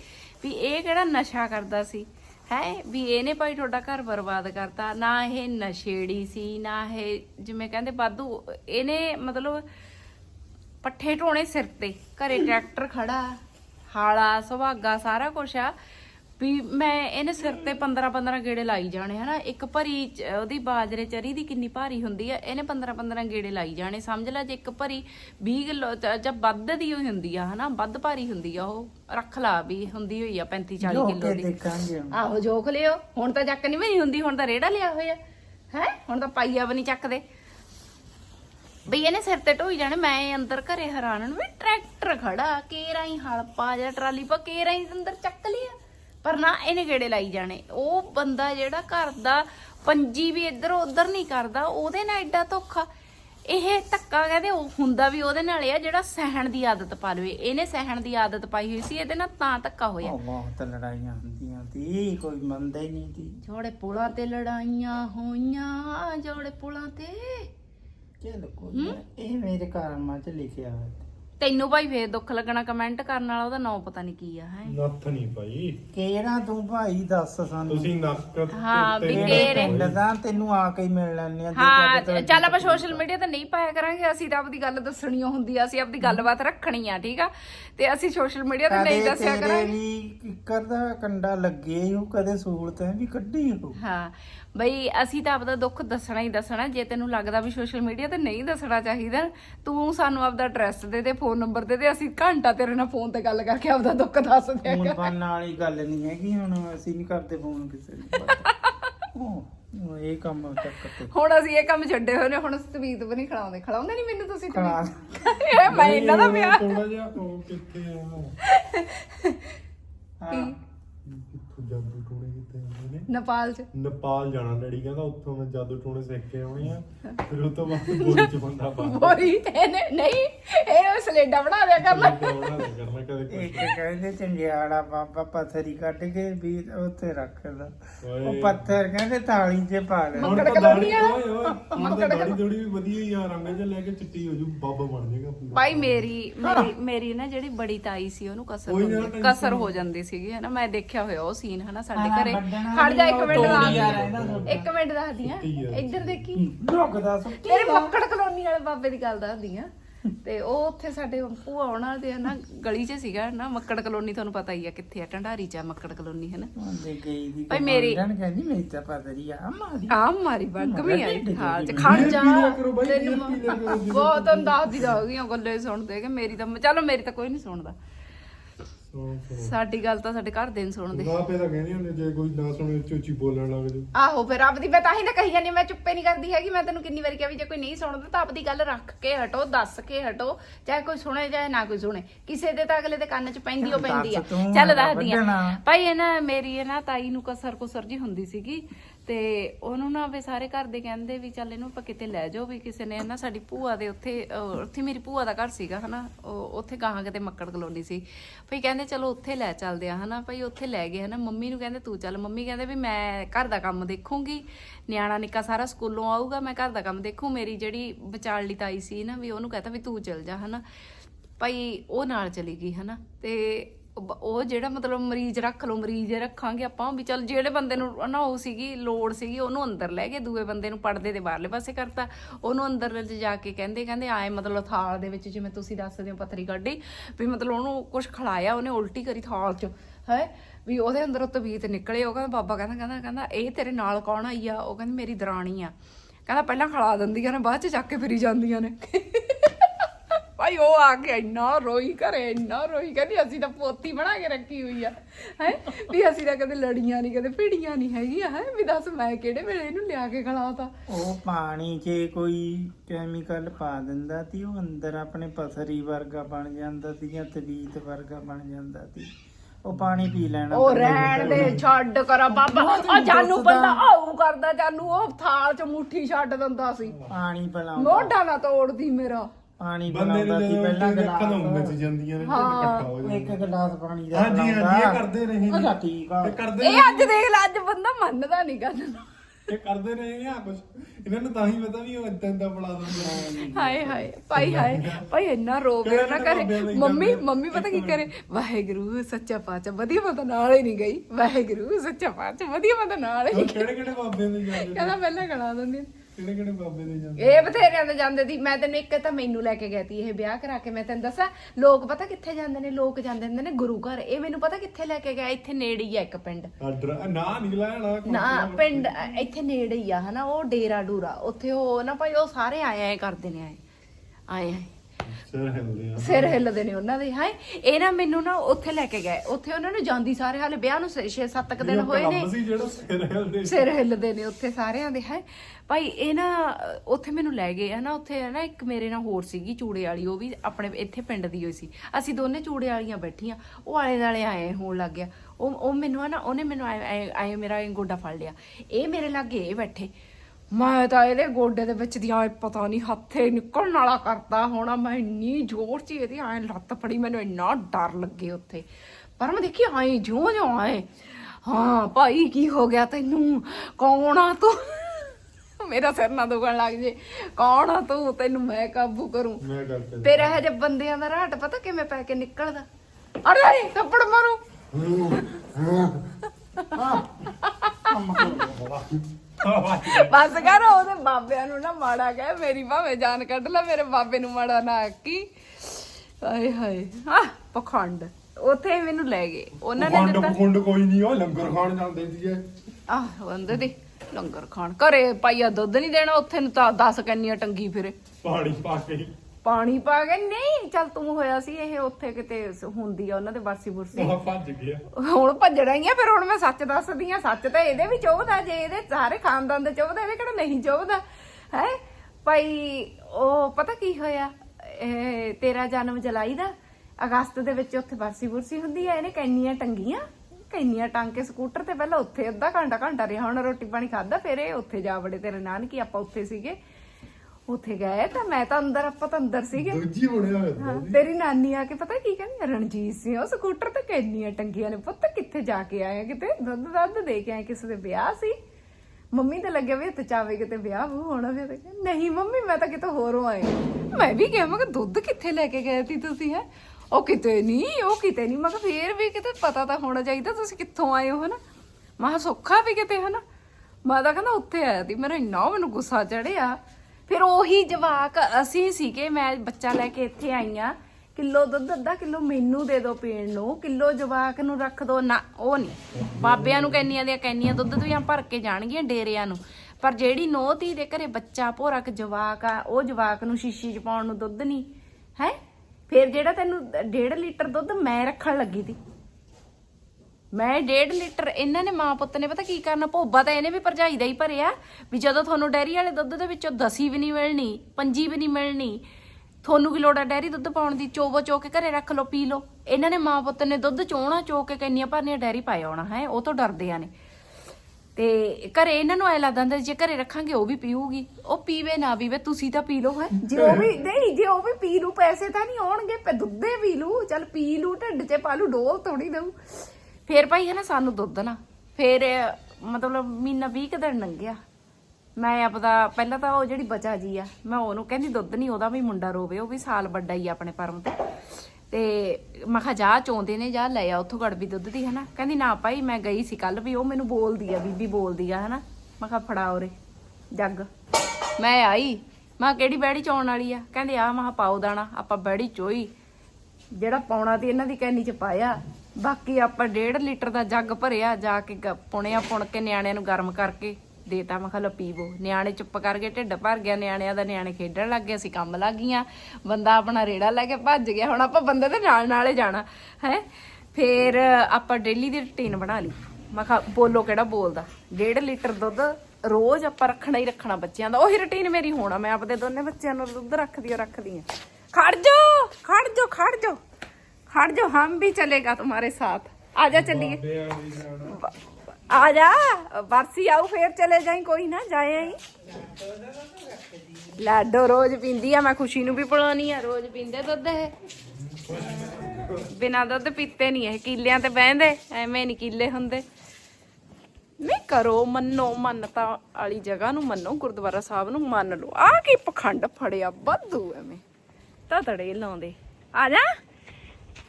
A: ਵੀ ਇਹ ਕਿਹੜਾ ਨਸ਼ਾ ਕਰਦਾ ਸੀ? ਹੈ ਵੀ ਇਹਨੇ ਭਾਈ ਤੁਹਾਡਾ ਘਰ ਬਰਬਾਦ ਕਰਤਾ ਨਾ ਇਹ ਨਸ਼ੇੜੀ ਸੀ ਨਾ ਇਹ ਜਿਵੇਂ ਕਹਿੰਦੇ ਬਾਦੂ ਇਹਨੇ ਮਤਲਬ ਪੱਠੇ ਢੋਣੇ ਸਿਰ ਤੇ ਘਰੇ ਟਰੈਕਟਰ ਖੜਾ ਹਾਲਾ ਸੁਹਾਗਾ ਸਾਰਾ ਕੁਝ ਆ। ਵੀ ਮੈਂ ਇਹਨੇ ਸਿਰ ਤੇ 15 15 ਗੇੜੇ ਲਾਈ ਜਾਣੇ ਹਨਾ? ਇੱਕ ਭਰੀ ਚ- ਉਹਦੀ ਬਾਜਰੇ ਚਰੀ ਦੀ ਕਿੰਨੀ ਭਾਰੀ ਹੁੰਦੀ ਆ ਇਹਨੇ 15 15 ਗੇੜੇ ਲਾਈ ਜਾਣੇ। ਸਮਝ ਲੈ ਜੇ ਇੱਕ ਭਰੀ 20 ਕਿਲੋ ਜਾਂ ਵੱਧ ਦੀ ਹੋਈ ਹੁੰਦੀ ਆ ਹਨਾ? ਵੱਧ ਭਾਰੀ ਹੁੰਦੀ ਆ ਉਹ ਰੱਖ ਲਾ ਵੀ ਹੁੰਦੀ ਹੋਈ ਆ 35 40
B: ਜੋ
A: ਕਿਲੋ ਦੀ।
B: ਦੇਖਾਂਗੇ ਹੁਣ।
A: ਆਹੋ ਜੋਖ ਲਿਓ। ਹੁਣ ਤਾਂ ਚੱਕ ਨਹੀਂ ਵੀ ਹੁੰਦੀ ਹੁਣ ਤਾਂ ਰੇੜਾ ਲਿਆ ਹੋਇਆ। ਹੈ? ਹੁਣ ਤਾਂ ਪਾਈਆ ਵੀ ਨਹੀਂ ਚੱਕਦੇ। ਬਈ ਇਹਨੇ ਸਿਰ ਤੇ ਢੋਈ ਜਾਣੇ ਮੈਂ ਅੰਦਰ ਘਰੇ ਹੈਰਾਨ ਨੂੰ ਵੀ ਟਰੈਕਟਰ ਖੜਾ ਕੇਰਾ ਹੀ ਹਲ ਪਾ ਜਾਂ ਟਰਾਲੀ ਪਾ ਕੇਰਾ ਹੀ ਅੰਦਰ ਚੱਕ ਲਿਆ। ਪਰ ਨਾ ਇਹਨੇ ਗੇੜੇ ਲਾਈ ਜਾਣੇ। ਉਹ ਬੰਦਾ ਜਿਹੜਾ ਘਰ ਦਾ ਪੰਜੀ ਵੀ ਇੱਧਰ ਉੱਧਰ ਨਹੀਂ ਕਰਦਾ ਉਹਦੇ ਨਾਲ ਐਡਾ ਧੋਖਾ। ਇਹ ਧੱਕਾ ਕਹਿੰਦੇ ਉਹ ਹੁੰਦਾ ਵੀ ਉਹਦੇ ਨਾਲ ਹੀ ਆ ਜਿਹੜਾ ਸਹਿਣ ਦੀ ਆਦਤ ਪਾ ਲਵੇ। ਇਹਨੇ ਸਹਿਣ ਦੀ ਆਦਤ ਪਾਈ ਹੋਈ ਸੀ ਇਹਦੇ ਨਾਲ ਤਾਂ ਧੱਕਾ ਹੋਇਆ।
B: ਬਹੁਤ ਲੜਾਈਆਂ ਹੁੰਦੀਆਂ ਸੀ ਕੋਈ ਮੰਨਦਾ ਹੀ ਨਹੀਂ ਸੀ।
A: ਜੋੜੇ ਪੁਲਾਂ ਤੇ ਲੜਾਈਆਂ ਹੋਈਆਂ ਜੋੜੇ ਪੁਲਾਂ ਤੇ।
B: ਚਲ ਕੋਈ ਨਾ, ਇਹ ਮੇਰੇ ਕਰਮਾਂ 'ਚ ਲਿਖਿਆ ਹੋਇਆ।
A: ਤੈਨੂੰ ਭਾਈ ਫੇਰ ਦੁੱਖ ਲੱਗਣਾ ਕਮੈਂਟ ਕਰਨ ਵਾਲਾ ਉਹਦਾ ਨਾਂ ਪਤਾ ਨਹੀਂ ਕੀ ਆ ਹੈ।
C: ਨੱਥ ਨਹੀਂ ਭਾਈ।
B: ਕਿਹੜਾ ਤੂੰ ਭਾਈ ਦੱਸ ਸਾਨੂੰ?
C: ਤੁਸੀਂ ਨੱਕ
A: ਹਾਂ, ਵੀ।
B: ਪਿੰਡ ਦਾ ਤੈਨੂੰ ਆ ਕੇ ਹੀ ਮਿਲ ਲੈਣੇ ਆ ਜੇ
A: ਹਾਂ
B: ਕਦੇ
A: ਚੱਲ ਆਪਾਂ ਸੋਸ਼ਲ ਮੀਡੀਆ ਤੇ ਨਹੀਂ ਪਾਇਆ ਕਰਾਂਗੇ ਅਸੀਂ ਤਾਂ ਆਪਦੀ ਗੱਲ ਦੱਸਣੀ ਓ ਹੁੰਦੀ ਆ ਅਸੀਂ ਆਪਦੀ ਗੱਲਬਾਤ ਰੱਖਣੀ ਆ ਠੀਕ ਆ? ਤੇ ਅਸੀਂ ਸੋਸ਼ਲ ਮੀਡੀਆ ਤੇ ਨਹੀਂ
B: ਕਦੇ
A: ਦੱਸਿਆ
B: ਤੇਰੇ
A: ਕਰਾਂਗੇ।
B: ਵੀ ਕਿੱਕਰ ਦਾ ਕੰਡਾ ਲੱਗੇ ਹੋ ਕਦੇ ਸੂਰਤ ਹੈ ਵੀ ਕੱਢੀ ਹੋ
A: ਹਾਂ ਬਈ ਅਸੀਂ ਤਾਂ ਆਪਦਾ ਦੁੱਖ ਦੱਸਣਾ ਹੀ ਦੱਸਣਾ ਜੇ ਤੈਨੂੰ ਲੱਗਦਾ ਵੀ ਸੋਸ਼ਲ ਮੀਡੀਆ ਤੇ ਨਹੀਂ ਦੱਸਣਾ ਚਾਹੀਦਾ ਤੂੰ ਸਾਨੂੰ ਆਪਦਾ ਐਡਰੈਸ ਦੇ ਦੇ ਫੋਨ ਨੰਬਰ ਦੇ ਦੇ ਅਸੀਂ ਘੰਟਾ ਤੇਰੇ ਨਾਲ ਫੋਨ ਤੇ ਗੱਲ ਕਰਕੇ ਆਪਦਾ ਦੁੱਖ ਦੱਸ ਦਿਆਂਗੇ।
B: ਹੁਣ ਬੰਨ ਵਾਲੀ ਗੱਲ ਨਹੀਂ ਹੈਗੀ ਹੁਣ ਅਸੀਂ ਨਹੀਂ ਕਰਦੇ ਫੋਨ ਕਿਸੇ ਨੂੰ। ਉਹ ਇਹ ਕੰਮ ਚੱਕ ਤੇ
A: ਹੁਣ ਅਸੀਂ ਇਹ ਕੰਮ ਛੱਡੇ ਹੋਏ ਨੇ ਹੁਣ ਸਤਵੀਤ ਵੀ ਨਹੀਂ ਖਿਲਾਉਂਦੇ ਖਿਲਾਉਂਦੇ ਨਹੀਂ ਮੈਨੂੰ ਤੁਸੀਂ
B: ਖਿਲਾ
A: ਇਹ ਮੈਂ ਇਹਨਾਂ ਦਾ ਵਿਆਹ
C: ਥੋੜਾ ਜਿਹਾ ਉਹ ਕਿੱਥੇ ਆ
B: ਹਾਂ।
C: ਜਾਦੂ ਟੂਣੇ ਕਿੱਥੇ ਹੁੰਦੇ ਨੇ?
A: ਨੇਪਾਲ ਚ।
C: ਨੇਪਾਲ ਜਾਣਾ ਡੈਡੀ ਕਹਿੰਦਾ ਉੱਥੋਂ ਮੈਂ ਜਾਦੂ ਟੂਣੇ ਸਿੱਖ ਕੇ ਆਉਣੀ ਆ। ਫਿਰ ਉਹ ਤੋਂ ਬਾਅਦ ਬੋਰੀ ਚ ਬੰਦਾ ਪਾ
A: ਬੋਰੀ ਇਹਨੇ ਨਹੀਂ ਇਹ ਸਲੇਡਾ ਬਣਾ ਦਿਆ ਕਰਨਾ
C: ਕਰਨਾ ਕਰਨਾ ਕਦੇ
B: ਇੱਕ
C: ਕੁਛ
B: ਕਹਿੰਦੇ ਚੰਗਿਆੜਾ ਬਾਬਾ ਪੱਥਰੀ ਕੱਢ ਕੇ ਵੀ ਉੱਥੇ ਰੱਖਦਾ ਉਹ
C: ਓਏ।
B: ਪੱਥਰ ਕਹਿੰਦੇ ਥਾਲੀ 'ਚ ਪਾ ਲੈ।
C: ਹੁਣ ਤਾਂ ਦਾੜੀ। ਓਏ ਓਏ ਹੁਣ ਤਾਂ ਦਾੜੀ ਥੋੜੀ ਵੀ ਵਧੀਆ ਹੀ ਆ ਰੰਗ ਜਿਹਾ ਲੈ ਕੇ ਚਿੱਟੀ ਹੋ ਜੂ ਬਾਬਾ ਬਣ ਜਾਏਗਾ ਪੂਰਾ।
A: ਭਾਈ ਮੇਰੀ ਮੇਰੀ ਮੇਰੀ ਨਾ ਜਿਹੜੀ ਬੜੀ ਤਾਈ ਸੀ ਉਹਨੂੰ ਕਸਰ ਹੋ
C: ਨਾ tension
A: ਕਸਰ ਹੋ ਜਾਂਦੀ ਸੀਗੀ ਹਨਾ? ਮੈਂ ਦੇਖਿਆ ਹੋਇਆ ਉਹ ਸੀਨ ਹਨਾ ਸਾਡੇ
B: ਹਾਂ,
A: ਘਰੇ ਖੜ ਜਾ ਇੱਕ ਮਿੰਟ
B: ਤੋੜੀਆ। ਰਹਿੰਦਾ।
A: ਇੱਕ ਮਿੰਟ ਦੱਸਦੀ ਆ। ਇੱਧਰ ਦੇਖੀ
B: ਰੁਕਦਾ ਸੁ
A: ਤੇਰੇ ਮੱਕੜ ਕਲੋਨੀ ਵਾਲੇ ਬਾਬੇ ਦੀ ਗੱਲ ਦੱਸਦੀ ਆ ਤੇ ਉਹ ਉੱਥੇ ਸਾਡੇ ਭੂਆ ਉਹਨਾਂ ਦੇ ਨਾ ਗਲੀ 'ਚ ਸੀਗਾ ਨਾ ਮੱਕੜ ਕਲੋਨੀ ਤੁਹਾਨੂੰ ਪਤਾ ਹੀ ਆ ਕਿੱਥੇ ਆ ਢੰਡਾਰੀ 'ਚ ਆ ਮੱਕੜ ਕਲੋਨੀ ਹਨਾ
B: ਉਹਦੇ ਗਈ ਦੀ
A: ਭਾਈ ਮੇਰੀ-
B: ਕਮਾਂਡਣ ਕਹਿੰਦੀ ਮੇਰੀ ਤਾਂ ਪਤਰੀ ਆ ਮਾਰੀ
A: ਆ ਮਾਰੀ ਵੀ ਆਈ ਹਾਂ ਚ ਖੜ ਜਾ ਤੈਨੂੰ ਬਹੁਤ ਅੰਦਾਜ਼ ਦੀ ਹੋ ਗਈਆਂ ਗੱਲੇ ਸੁਣਦੇ ਕਿ ਮੇਰੀ ਤਾਂ ਚਲੋ ਮੇਰੀ ਤਾਂ ਕੋਈ ਨਹੀਂ ਸੁਣਦਾ
C: ਸੁਣੋ, ਸੁਣੋ।
A: ਸਾਡੀ ਗੱਲ ਤਾਂ ਸਾਡੇ ਘਰ ਦੇ ਨਹੀਂ ਸੁਣਦੇ।
C: ਨਾ ਪੇ ਤਾਂ ਕਹਿੰਦੇ ਹੁੰਦੇ ਜੇ ਕੋਈ ਨਾ ਸੁਣੇ ਉੱਚੀ ਉੱਚੀ ਬੋਲਣ ਲੱਗ ਜਾਊ
A: ਆਹੋ ਫਿਰ ਆਪਦੀ ਮੈਂ ਤਾਂ ਹੀ ਤਾਂ ਕਹੀ ਜਾਂਦੀ ਮੈਂ ਚੁੱਪੇ ਨਹੀਂ ਕਰਦੀ ਹੈਗੀ ਮੈਂ ਤੈਨੂੰ ਕਿੰਨੀ ਵਾਰੀ ਕਿਹਾ ਵੀ ਜੇ ਕੋਈ ਨਹੀਂ ਸੁਣਦਾ ਤਾਂ ਆਪਦੀ ਗੱਲ ਰੱਖ ਕੇ ਹਟੋ ਦੱਸ ਕੇ ਹਟੋ ਚਾਹੇ ਕੋਈ ਸੁਣੇ ਚਾਹੇ ਨਾ ਕੋਈ ਸੁਣੇ। ਕਿਸੇ ਦੇ ਤਾਂ ਅਗਲੇ ਦੇ ਕੰਨ 'ਚ ਪੈਂਦੀ ਉਹ ਪੈਂਦੀ ਆ। ਚੱਲ ਦੱਸਦੀ ਆ। ਭਾਈ ਇਹ ਨਾ ਮੇਰੀ ਇਹ ਨਾ ਤਾਈ ਨੂੰ ਕਸਰ ਕੁਸਰ ਜੀ ਹੁੰਦੀ ਸੀਗੀ। ਤੇ ਉਹਨੂੰ ਨਾ ਵੀ ਸਾਰੇ ਘਰ ਦੇ ਕਹਿੰਦੇ ਵੀ ਚੱਲ ਇਹਨੂੰ ਆਪਾਂ ਕਿਤੇ ਲੈ ਜਾਓ ਵੀ ਕਿਸੇ ਨੇ ਨਾ ਸਾਡੀ ਭੂਆ ਦੇ ਉੱਥੇ ਉੱਥੇ ਮੇਰੀ ਭੂਆ ਦਾ ਘਰ ਸੀਗਾ, ਹਨਾ? ਉਹ ਉੱਥੇ ਗਾਹਾਂ ਕਿਤੇ ਮੱਕੜ ਕਲੋਨੀ ਸੀ। ਭਈ ਕਹਿੰਦੇ ਚਲੋ ਉੱਥੇ ਲੈ ਚੱਲਦੇ ਆ, ਹਨਾ? ਭਈ ਉੱਥੇ ਲੈ ਗਏ, ਹਨਾ? ਮੰਮੀ ਨੂੰ ਕਹਿੰਦੇ ਤੂੰ ਚੱਲ। ਮੰਮੀ ਕਹਿੰਦੇ ਵੀ ਮੈਂ ਘਰ ਦਾ ਕੰਮ ਦੇਖੂੰਗੀ। ਨਿਆਣਾ ਨਿੱਕਾ ਸਾਰਾ ਸਕੂਲੋਂ ਆਊਗਾ, ਮੈਂ ਘਰ ਦਾ ਕੰਮ ਦੇਖੂ। ਮੇਰੀ ਜਿਹੜੀ ਵਿਚਾਲਲੀ ਤਾਈ ਸੀ ਨਾ, ਵੀ ਉਹਨੂੰ ਕਹਤਾ ਵੀ ਤੂੰ ਚੱਲ ਜਾ, ਹਨਾ? ਭਾਈ ਉਹ ਨਾਲ ਚਲੀ ਗਈ, ਹਨਾ? ਤੇ ਬ, ਉਹ ਜਿਹੜਾ ਮਤਲਬ ਮਰੀਜ਼ ਰੱਖ ਲਓ, ਮਰੀਜ਼ ਰੱਖਾਂਗੇ ਆਪਾਂ ਵੀ ਚੱਲ ਜਿਹੜੇ ਬੰਦੇ ਨੂੰ ਨਾ ਉਹ ਸੀਗੀ, ਲੋੜ ਸੀਗੀ, ਉਹਨੂੰ ਅੰਦਰ ਲੈ ਗਏ, ਦੂਏ ਬੰਦੇ ਨੂੰ ਪਰਦੇ ਦੇ ਬਾਹਰਲੇ ਪਾਸੇ ਕਰਤਾ। ਉਹਨੂੰ ਅੰਦਰ ਲਿਜਾ ਕੇ ਕਹਿੰਦੇ ਕਹਿੰਦੇ ਆਏ ਮਤਲਬ ਥਾਲ ਦੇ ਵਿੱਚ ਜਿਵੇਂ ਤੁਸੀਂ ਦੱਸਦੇ ਹੋ ਪੱਥਰੀ ਕੱਢੀ ਵੀ ਮਤਲਬ ਉਹਨੂੰ ਕੁਝ ਖਿਲਾਇਆ, ਉਹਨੇ ਉਲਟੀ ਕਰੀ ਥਾਲ 'ਚ, ਹੈ? ਵੀ ਉਹਦੇ ਅੰਦਰੋਂ ਤਵੀਤ ਨਿਕਲੇ, ਉਹ ਕਹਿੰਦਾ, ਬਾਬਾ ਕਹਿੰਦਾ ਕਹਿੰਦਾ ਕਹਿੰਦਾ, ਇਹ ਤੇਰੇ ਨਾਲ ਕੌਣ ਆਈ ਆ? ਉਹ ਕਹਿੰਦੀ, ਮੇਰੀ ਦਰਾਣੀ ਆ। ਕਹਿੰਦਾ, ਪਹਿਲਾਂ ਖਿਲਾ ਦਿੰਦੀਆਂ ਨੇ ਬਾਅਦ ਚ ਚੱਕ ਕੇ ਫਿਰੀ ਜਾਂਦੀਆਂ ਨੇ। ਭਾਈ ਉਹ ਆ ਕੇ ਇੰਨਾ ਰੋਈ ਘਰੇ ਇੰਨਾ ਰੋਈ ਕਹਿੰਦੀ ਅਸੀਂ ਤਾਂ ਪੋਤੀ ਬਣਾ ਕੇ ਰੱਖੀ ਹੋਈ ਆ ਹੈ? ਵੀ ਅਸੀਂ ਤਾਂ ਕਦੇ ਲੜੀਆਂ ਨਹੀਂ ਕਦੇ ਭਿੜੀਆਂ ਨਹੀਂ ਹੈਗੀਆਂ ਹੈ? ਵੀ ਦੱਸ ਮੈਂ ਕਿਹੜੇ ਵੇਲੇ ਇਹਨੂੰ ਲਿਆ ਕੇ ਖਿਲਾਤਾ?
B: ਉਹ ਪਾਣੀ 'ਚ ਕੋਈ ਕੈਮੀਕਲ ਪਾ ਦਿੰਦਾ ਸੀ ਉਹ ਅੰਦਰ ਆਪਣੇ ਪਥਰੀ ਵਰਗਾ ਬਣ ਜਾਂਦਾ ਸੀ ਜਾਂ ਤਵੀਤ ਵਰਗਾ ਬਣ ਜਾਂਦਾ ਸੀ ਉਹ ਪਾਣੀ ਪੀ ਲੈਣਾ
A: ਉਹ ਰਹਿਣ ਦੇ ਛੱਡ ਕਰਾ ਬਾਬਾ। ਆ ਜਾਨੂ ਬੰਦਾ ਆਉ ਕਰਦਾ ਜਾਨੂ ਉਹ ਥਾਲ ਚ ਮੁੱਠੀ ਛੱਡ ਦਿੰਦਾ ਸੀ।
B: ਪਾਣੀ ਪਿਲਾਉਂਦਾ।
A: ਮੋਢਾ ਨਾ ਤੋੜਦੀ ਮੇਰਾ।
B: ਪਾਣੀ
C: ਬੰਦੇ ਨੇ
B: ਸੀ ਪਹਿਲਾਂ ਗਲਾਸ
C: ਮਚ ਜਾਂਦੀਆਂ ਨੇ ਇਕੱਠਾ ਹੋ ਜਾਂਦਾ।
B: ਇੱਕ ਗਲਾਸ ਪਾਣੀ ਦਾ
C: ਹਾਂਜੀ ਹਾਂਜੀ ਇਹ ਕਰਦੇ ਰਹੇ ਨੇ।
B: ਅੱਛਾ ਠੀਕ ਆ।
C: ਇਹ ਕਰਦੇ
A: ਇਹ ਅੱਜ ਦੇਖ ਲੈ ਅੱਜ ਬੰਦਾ ਮੰਨਦਾ ਨਹੀਂ ਗੱਲ
C: ਇਹ ਕਰਦੇ ਰਹੇ ਆ ਕੁਝ ਇਹਨਾਂ ਨੂੰ ਤਾਂ ਹੀ ਪਤਾ ਵੀ ਉਹ ਇਦਾਂ ਦਾ ਬਣਾ ਦਿੰਦੇ
A: ਹਾਏ ਹਾਏ ਭਾਈ ਹਾਏ ਭਾਈ ਇੰਨਾ ਰੋ ਪਿਆ ਨਾ ਕਰੇ ਮੰਮੀ? ਮੰਮੀ ਪਤਾ ਕੀ ਕਰੇ? ਵਾਹਿਗੁਰੂ ਸੱਚਾ ਪਾਤਸ਼ਾਹ। ਵਧੀਆ ਮੈਂ ਤਾਂ ਨਾਲ ਹੀ ਨਹੀਂ ਗਈ। ਵਾਹਿਗੁਰੂ ਸੱਚਾ ਪਾਤਸ਼ਾਹ। ਵਧੀਆ ਮੈਂ ਤਾਂ ਨਾਲ ਹੀ
C: ਕਿਹੜੇ ਕਿਹੜੇ ਬਾਬੇ ਦੇ ਜਾਂਦੇ
A: ਕਹਿੰਦਾ ਪਹਿਲਾਂ ਕਰਾ ਦਿੰਦੀ।
C: ਕਿਹੜੇ ਕਿਹੜੇ ਬਾਬੇ ਦੇ ਜਾਂਦੇ?
A: ਇਹ ਬਥੇਰਿਆਂ ਦੇ ਜਾਂਦੇ ਸੀ। ਮੈਂ ਤੈਨੂੰ ਇੱਕ ਤਾਂ ਮੈਨੂੰ ਲੈ ਕੇ ਗਈ ਤੀ ਇਹ ਵਿਆਹ ਕਰਾ ਕੇ। ਮੈਂ ਤੈਨੂੰ ਦੱਸਾਂ ਲੋਕ ਪਤਾ ਕਿੱਥੇ ਜਾਂਦੇ ਨੇ? ਲੋਕ ਜਾਂਦੇ ਹੁੰਦੇ ਨੇ ਗੁਰੂ ਘਰ। ਇਹ ਮੈਨੂੰ ਪਤਾ ਕਿੱਥੇ ਲੈ ਕੇ ਗਿਆ? ਇੱਥੇ ਨੇੜੇ ਹੀ ਆ ਇੱਕ ਪਿੰਡ।
C: ਨਾ ਨਿਕਲਿਆ ਨਾ
A: ਨਾ ਪਿੰਡ ਇੱਥੇ ਨੇੜੇ ਹੀ ਆ ਹਨਾ? ਉਹ ਡੇਰਾ ਡੂਰਾ ਉੱਥੇ ਉਹ ਨਾ ਭਾਈ ਉਹ ਸਾਰੇ ਆਏ ਆਏ ਕਰਦੇ ਨੇ ਆਏ। ਆਏ ਆਏ
C: ਸਿਰ ਹਿਲਦੇ ਆ।
A: ਸਿਰ ਹਿੱਲਦੇ ਨੇ ਉਹਨਾਂ ਦੇ ਹਾਏ ਇਹ ਨਾ ਮੈਨੂੰ ਨਾ ਉੱਥੇ ਲੈ ਕੇ ਗਏ। ਉੱਥੇ ਉਹਨਾਂ ਨੂੰ ਜਾਂਦੀ ਸਾਰੇ ਹਾਲੇ ਵਿਆਹ ਨੂੰ 6-7 ਦਿਨ ਹੋਏ ਨੇ।
C: ਕਲੱਬ ਸੀ ਜਿਹੜਾ ਸਿਰ ਹਿਲਦੇ
A: ਸਿਰ ਹਿੱਲਦੇ ਨੇ ਉੱਥੇ ਸਾਰਿਆਂ ਦੇ ਹੈ ਭਾਈ ਇਹ ਨਾ ਉੱਥੇ ਮੈਨੂੰ ਲੈ ਗਏ ਹਨਾ ਉੱਥੇ ਨਾ ਇੱਕ ਮੇਰੇ ਨਾਲ ਹੋਰ ਸੀਗੀ ਚੂੜੇ ਵਾਲੀ ਉਹ ਵੀ ਆਪਣੇ ਇੱਥੇ ਪਿੰਡ ਦੀ ਹੋਈ ਸੀ। ਅਸੀਂ ਦੋਨੇ ਚੂੜੇ ਵਾਲੀਆਂ ਬੈਠੀਆਂ ਉਹ ਆਲੇ ਦਾਲੇ ਆਏ ਹੋਣ ਲੱਗ ਗਿਆ। ਉਹ ਉਹ ਮੈਨੂੰ ਹਨਾ ਉਹਨੇ ਮੈਨੂੰ ਐ ਮੇਰਾ ਗੋਡਾ ਫੜ ਲਿਆ। ਇਹ ਮੇਰੇ ਲਾਗੇ ਇਹ ਬੈਠੇ। ਮੈਂ ਤਾਂ ਇਹਦੇ ਗੋਡੇ ਦੇ ਵਿੱਚ ਦੀਆਂ ਐਂ ਪਤਾ ਨਹੀਂ ਹੱਥੇ ਨਿਕਲਣ ਵਾਲਾ ਕਰਤਾ ਹੋਣਾ ਮੈਂ ਇੰਨੀ ਜ਼ੋਰ 'ਚ ਇਹਦੀ ਐ ਲੱਤ ਫੜੀ ਮੈਨੂੰ ਇੰਨਾ ਡਰ ਲੱਗੇ ਉੱਥੇ। ਪਰ ਮੈਂ ਦੇਖੀ ਐਂ ਜਿਉਂ ਜਿਉਂ ਆਏ। ਹਾਂ ਭਾਈ ਕੀ ਹੋ ਗਿਆ ਤੈਨੂੰ? ਕੌਣ ਆ ਤੂੰ? ਮੇਰਾ ਸਿਰ ਨਾ ਦੁਖਣ ਲੱਗ ਜੇ। ਕੌਣ ਆ ਤੂੰ? ਤੈਨੂੰ ਮੈਂ ਕਾਬੂ ਕਰੂੰ।
C: ਮੈਂ ਗੱਲ ਕਰ
A: ਫਿਰ ਇਹ ਜਿਹੇ ਬੰਦਿਆਂ ਦਾ ਰਾਟ ਪਤਾ ਕਿਵੇਂ ਪੈ ਕੇ ਨਿਕਲਦਾ? ਅਰੇ ਅਰੇ ਥੱਪੜ ਮਾਰੂ। ਬਸ ਕਰ ਉਹਦੇ ਬਾਬਿਆਂ ਨੂੰ ਨਾ ਮਾੜਾ ਕਹਿ ਮੇਰੀ ਭਾਵੇਂ ਜਾਨ ਕੱਢ ਲੈ ਮੇਰੇ ਬਾਬੇ ਨੂੰ ਮਾੜਾ ਨਾ ਆਕੀ ਹਾਏ ਹਾਏ ਆ ਪਖੰਡ। ਉੱਥੇ ਮੈਨੂੰ ਲੈ ਗਏ। ਉਹਨਾਂ ਨੇ ਦਿੱਤਾ।
C: ਖੁੰਡ ਕੋਈ ਨਹੀਂ ਉਹ ਲੰਗਰ ਖਾਣ ਜਾਂਦੇ ਸੀਗੇ।
A: ਆਹ ਬੰਦੇ ਦੇ ਲੰਗਰ ਖਾਣ। ਘਰੇ ਪਾਈਆ ਦੁੱਧ ਨਹੀਂ ਦੇਣਾ ਉੱਥੇ ਨੂੰ ਤਾਂ 10 ਕੰਨੀਆਂ ਟੰਗੀ ਫਿਰੇ।
C: ਪਾਣੀ ਪਾ ਕੇ।
A: ਪਾਣੀ ਪਾ ਕੇ ਨਹੀਂ ਚੱਲ ਤੂੰ ਹੋਇਆ ਸੀ ਇਹ ਉੱਥੇ ਕਿਤੇ ਸ- ਹੁੰਦੀ ਆ ਉਹਨਾਂ ਦੇ ਬਾਸੀ ਬੁਰਸੀ
C: ਉਹ ਭੱਜ ਗਿਆ।
A: ਹੁਣ ਭੱਜਣਾ ਹੀ ਆ ਫਿਰ ਹੁਣ ਮੈਂ ਸੱਚ ਦੱਸਦੀ ਆ ਸੱਚ ਤਾਂ ਇਹਦੇ ਵੀ ਚੁੱਭਦਾ ਜੇ ਇਹਦੇ ਸਾਰੇ ਖਾਨਦਾਨ ਦੇ ਚੁੱਭਦਾ ਇਹਦੇ ਕਿਹੜਾ ਨਹੀਂ ਚੁੱਭਦਾ ਹੈ? ਭਾਈ ਉਹ ਪਤਾ ਕੀ ਹੋਇਆ? ਇਹ ਤੇਰਾ ਜਨਮ ਜੁਲਾਈ ਦਾ ਅਗਸਤ ਦੇ ਵਿੱਚ ਉੱਥੇ ਬਾਸੀ ਬੁਰਸੀ ਹੁੰਦੀ ਆ ਇਹਨੇ ਕੈਨੀਆਂ ਟੰਗੀਆਂ ਕੈਨੀਆਂ ਟੰਗ ਕੇ ਸਕੂਟਰ ਤੇ ਪਹਿਲਾਂ ਉੱਥੇ ਅੱਧਾ ਘੰਟਾ ਘੰਟਾ ਰਿਹਾ ਹੁਣ ਰੋਟੀ ਪਾਣੀ ਖਾਦਾ ਫਿਰ ਇਹ ਉੱਥੇ ਜਾ ਵੜੇ ਤੇਰੇ ਨਾਨਕੀ ਆਪਾਂ ਉੱਥੇ ਸੀਗੇ। ਉੱਥੇ ਗਏ ਤਾਂ ਮੈਂ ਤਾਂ ਅੰਦਰ ਆਪਾਂ ਤਾਂ ਅੰਦਰ ਸੀਗੇ।
C: ਦੂਜੀ ਬਣਿਆ ਹੋਇਆ
A: ਹਾਂ, ਤੇਰੀ ਨਾਨੀ ਆ ਕੇ ਪਤਾ ਕੀ ਕਹਿੰਦੀ ਰਣਜੀਤ ਸਿੰਘ ਉਹ ਸਕੂਟਰ ਤੇ ਕਿੰਨੀਆਂ ਟੰਗੀਆਂ ਨੇ। ਪੁੱਤ ਕਿੱਥੇ ਜਾ ਕੇ ਆਏ ਆ ਕਿਤੇ ਦੁੱਧ ਦੱਧ ਦੇ ਕੇ ਆਏ ਕਿਸੇ ਦੇ ਵਿਆਹ ਸੀ। ਮੰਮੀ ਤਾਂ ਲੱਗਿਆ ਵੀ ਹੱਥ ਚਾਵੇ ਕਿਤੇ ਵਿਆਹ ਵੂ ਹੋਣਾ ਵੀ ਤੇ ਨਹੀਂ ਮੰਮੀ ਮੈਂ ਤਾਂ ਕਿਤੇ ਹੋਰੋਂ ਆਏ। ਮੈਂ ਵੀ ਕਿਹਾ ਮੈਂ ਕਿ ਦੁੱਧ ਕਿੱਥੇ ਲੈ ਕੇ ਗਏ ਸੀ ਤੁਸੀਂ ਹੈ? ਉਹ ਕਿਤੇ ਨਹੀਂ ਉਹ ਕਿਤੇ ਨਹੀਂ। ਮੈਂ ਕਿਹਾ ਫੇਰ ਵੀ ਕਿਤੇ ਪਤਾ ਤਾਂ ਹੋਣਾ ਚਾਹੀਦਾ ਤੁਸੀਂ ਕਿੱਥੋਂ ਆਏ ਹੋ ਹਨਾ? ਮੈਂ ਕਿਹਾ ਸੌਖਾ ਵੀ ਕਿਤੇ ਹਨਾ? ਮੈਂ ਤਾਂ ਕਹਿੰਦਾ ਉੱਥੇ ਆਇਆ ਸੀ। ਮੇਰਾ ਇੰਨਾ ਮੈਨੂੰ ਗੁੱਸਾ ਚੜਿਆ ਫਿਰ ਉਹੀ ਜਵਾਕ ਅਸੀਂ ਸੀਗੇ, ਮੈਂ ਬੱਚਾ ਲੈ ਕੇ ਇੱਥੇ ਆਈ ਆ ਕਿਲੋ ਦੁੱਧ, ਅੱਧਾ ਕਿਲੋ ਮੈਨੂੰ ਦੇ ਦਿਓ ਪੀਣ ਨੂੰ। ਕਿਲੋ ਜਵਾਕ ਨੂੰ ਰੱਖ ਦੋ ਨਾ, ਉਹ ਨਹੀਂ ਬਾਬਿਆਂ ਨੂੰ ਕੈਨੀਆਂ ਦੀਆਂ ਕੈਨੀਆਂ ਦੁੱਧ ਦੀਆਂ ਭਰ ਕੇ ਜਾਣਗੀਆਂ ਡੇਰਿਆਂ ਨੂੰ। ਪਰ ਜਿਹੜੀ ਨੋਹ ਧੀ ਦੇ ਘਰੇ ਬੱਚਾ ਭੋਰਕ ਜਵਾਕ ਆ, ਉਹ ਜਵਾਕ ਨੂੰ ਸ਼ੀਸ਼ੀ ਚ ਪਾਉਣ ਨੂੰ ਦੁੱਧ ਨਹੀਂ ਹੈ? ਫਿਰ ਜਿਹੜਾ ਤੈਨੂੰ 1.5 ਲੀਟਰ ਦੁੱਧ ਮੈਂ ਰੱਖਣ ਲੱਗੀ ਸੀ। ਮੈਂ 1.5 ਲੀਟਰ ਇਹਨਾਂ ਨੇ ਮਾਂ ਪੁੱਤ ਨੇ, ਪਤਾ ਕੀ ਕਰਨਾ, ਭੋਬਾ ਤਾਂ ਇਹਨੇ ਵੀ ਭਰਜਾਈ ਦਾ ਹੀ ਭਰਿਆ, ਵੀ ਜਦੋਂ ਤੁਹਾਨੂੰ ਡੈਰੀ ਵਾਲੇ ਦੁੱਧ ਦੇ ਵਿੱਚੋਂ ਦਸੀ ਵੀ ਨਹੀਂ ਮਿਲਣੀ, ਪੰਜੀ ਵੀ ਨਹੀਂ ਮਿਲਣੀ, ਤੁਹਾਨੂੰ ਕੀ ਲੋੜ ਆ ਡੈਰੀ ਦੁੱਧ ਪਾਉਣ ਦੀ? ਚੋਵੋ ਚੋ ਕੇ ਘਰੇ ਰੱਖ ਲਓ, ਪੀ ਲਓ। ਇਹਨਾਂ ਨੇ ਮਾਂ ਪੁੱਤ ਨੇ ਦੁੱਧ ਚੋਣਾ ਚੋ ਕੇ ਕਿੰਨੀਆਂ ਭਰਨੀਆਂ, ਡੈਰੀ ਪਾਏ ਆਉਣਾ ਹੈ, ਉਹ ਤੋਂ ਡਰਦੇ ਆ ਨੇ। ਤੇ ਘਰੇ ਇਹਨਾਂ ਨੂੰ ਐ ਲੱਗਦਾ ਹੁੰਦਾ ਜੇ ਘਰੇ ਰੱਖਾਂਗੇ, ਉਹ ਵੀ ਪੀਊਗੀ। ਉਹ ਪੀਵੇ ਨਾ ਪੀਵੇ, ਤੁਸੀਂ ਤਾਂ ਪੀ ਲਓ, ਹੈ। ਜੇ ਉਹ ਵੀ, ਨਹੀਂ, ਜੇ ਉਹ ਵੀ ਪੀ ਲੂ ਪੈਸੇ ਤਾਂ ਨਹੀਂ ਆਉਣਗੇ, ਪੇ ਦੁੱਧੇ ਪੀ ਲੂ ਚੱਲ ਪੀ ਲੂ ਢਿੱਡ 'ਚ ਪਾ ਲੂ ਡੋਲ ਤੋੜੀ ਦਊ। ਫੇਰ ਭਾਈ ਹੈ ਨਾ ਸਾਨੂੰ ਦੁੱਧ ਨਾ। ਫੇਰ, ਮਤਲਬ ਮਹੀਨਾ 20 ਕੁ ਦਿਨ ਲੰਘਿਆ ਮੈਂ ਆਪਦਾ, ਪਹਿਲਾਂ ਤਾਂ ਉਹ ਜਿਹੜੀ ਬਚਾ ਜੀ ਆ, ਮੈਂ ਉਹਨੂੰ ਕਹਿੰਦੀ ਦੁੱਧ ਨਹੀਂ ਉਹਦਾ ਵੀ ਮੁੰਡਾ ਰੋਵੇ, ਉਹ ਵੀ ਸਾਲ ਵੱਡਾ ਹੀ ਆ ਆਪਣੇ ਪਰਮ ਤੋਂ। ਤੇ ਮੈਂ ਕਿਹਾ, ਜਾ, ਚੋਂਦੇ ਨੇ, ਜਾ, ਲੈ ਆ, ਉੱਥੋਂ ਗੜਬੀ ਦੁੱਧ ਦੀ, ਹਨਾ? ਕਹਿੰਦੀ, ਨਾ ਭਾਈ, ਮੈਂ ਗਈ ਸੀ ਕੱਲ ਵੀ, ਉਹ ਮੈਨੂੰ ਬੋਲਦੀ ਆ, ਬੀਬੀ ਬੋਲਦੀ ਆ, ਹਨਾ? ਮੈਂ ਕਿਹਾ, ਫੜਾ ਉਰੇ, ਜੱਗ। ਮੈਂ ਆਈ, ਮੈਂ ਕਿਹਾ, ਕਿਹੜੀ ਬੈੜੀ ਚੋਣ ਵਾਲੀ ਆ? ਕਹਿੰਦੇ ਆ ਮੈਂ ਕਿਹਾ ਪਾਓ ਦਾਣਾ, ਆਪਾਂ ਬੈੜੀ ਚੋਈ, ਜਿਹੜਾ ਪਾਉਣਾ ਤੇ ਇਹਨਾਂ ਦੀ ਕੈਨੀ ਚ ਪਾਇਆ ਬਾਕੀ ਆਪਾਂ 1.5 ਲੀਟਰ ਦਾ ਜੱਗ ਭਰਿਆ, ਜਾ ਕੇ ਗ- ਪੁਣਿਆ ਪੁਣ ਕੇ ਨਿਆਣਿਆਂ ਨੂੰ ਗਰਮ ਕਰਕੇ ਦੇਤਾ ਮੈਂ ਕਿਹਾ ਲਓ ਪੀਵੋ ਨਿਆਣੇ ਚੁੱਪ ਕਰਕੇ ਢਿੱਡ ਭਰ ਗਿਆ, ਨਿਆਣਿਆਂ ਦਾ ਨਿਆਣੇ ਖੇਡਣ ਲੱਗ ਗਏ, ਅਸੀਂ ਕੰਮ ਲੱਗ ਗਈਆਂ। ਬੰਦਾ ਆਪਣਾ ਰੇੜਾ ਲੈ ਕੇ ਭੱਜ ਗਿਆ, ਹੁਣ ਆਪਾਂ ਬੰਦੇ ਦੇ ਨਾਲ ਨਾਲੇ ਜਾਣਾ, ਹੈ? ਫੇਰ ਆਪਾਂ ਡੇਲੀ ਦੀ ਰੁਟੀਨ ਬਣਾ ਲਈ। ਮੈਂ ਕਿਹਾ, ਬੋਲੋ ਕਿਹੜਾ ਬੋਲਦਾ? 1.5 ਲੀਟਰ ਦੁੱਧ ਰੋਜ਼ ਆਪਾਂ ਰੱਖਣਾ ਹੀ ਰੱਖਣਾ ਬੱਚਿਆਂ ਦਾ। ਉਹੀ ਰੁਟੀਨ ਮੇਰੀ ਹੋਣਾ ਮੈਂ ਆਪਦੇ ਦੋਨੇ ਬੱਚਿਆਂ ਨੂੰ ਦੁੱਧ ਰੱਖਦੀ ਆ ਰੱਖਦੀ ਆ। ਖੜ ਜੋ ਖੜ ਜੋ ਖੜ ਜੋ खड़ जो हम भी चलेगा तुम्हारे साथ ਆ ਜਾ ਚੱਲੀਏ
C: ਬਾਬੇ ਵਾਲੀ ਜਾਣਾ
A: ਆ ਜਾ ਵਰਸੀ ਆਊ ਫੇਰ ਚਲੇ ਜਾਈ ਕੋਈ ਨਾ ਜਾਏ ਆਈ ਲਾਡੋ ਰੋਜ਼ ਪੀਂਦੀ ਆ ਮੈਂ ਖੁਸ਼ੀ ਨੂੰ ਵੀ ਪਿਲਾਉਣੀ ਆ ਰੋਜ਼ ਪੀਂਦੇ ਦੁੱਧ ਇਹ ਬਿਨਾਂ ਦੁੱਧ ਪੀਤੇ ਨਹੀਂ ਇਹ ਕੀਲਿਆਂ ਤੇ ਬਹਿੰਦੇ ਐਵੇਂ ਨਹੀਂ ਕੀਲੇ ਹੁੰਦੇ ਨਹੀਂ ਕਰੋ ਮੰਨੋ ਮੰਨਤਾ ਵਾਲੀ ਜਗ੍ਹਾ ਨੂੰ ਮੰਨੋ ਗੁਰਦੁਆਰਾ ਸਾਹਿਬ ਨੂੰ ਮੰਨ ਲਓ ਆ ਕੀ ਪਖੰਡ ਫੜਿਆ ਬੱਦੂ ਐਵੇਂ ਤਾਂ ਤੜੇ ਲਾਉਂਦੇ ਆ ਜਾ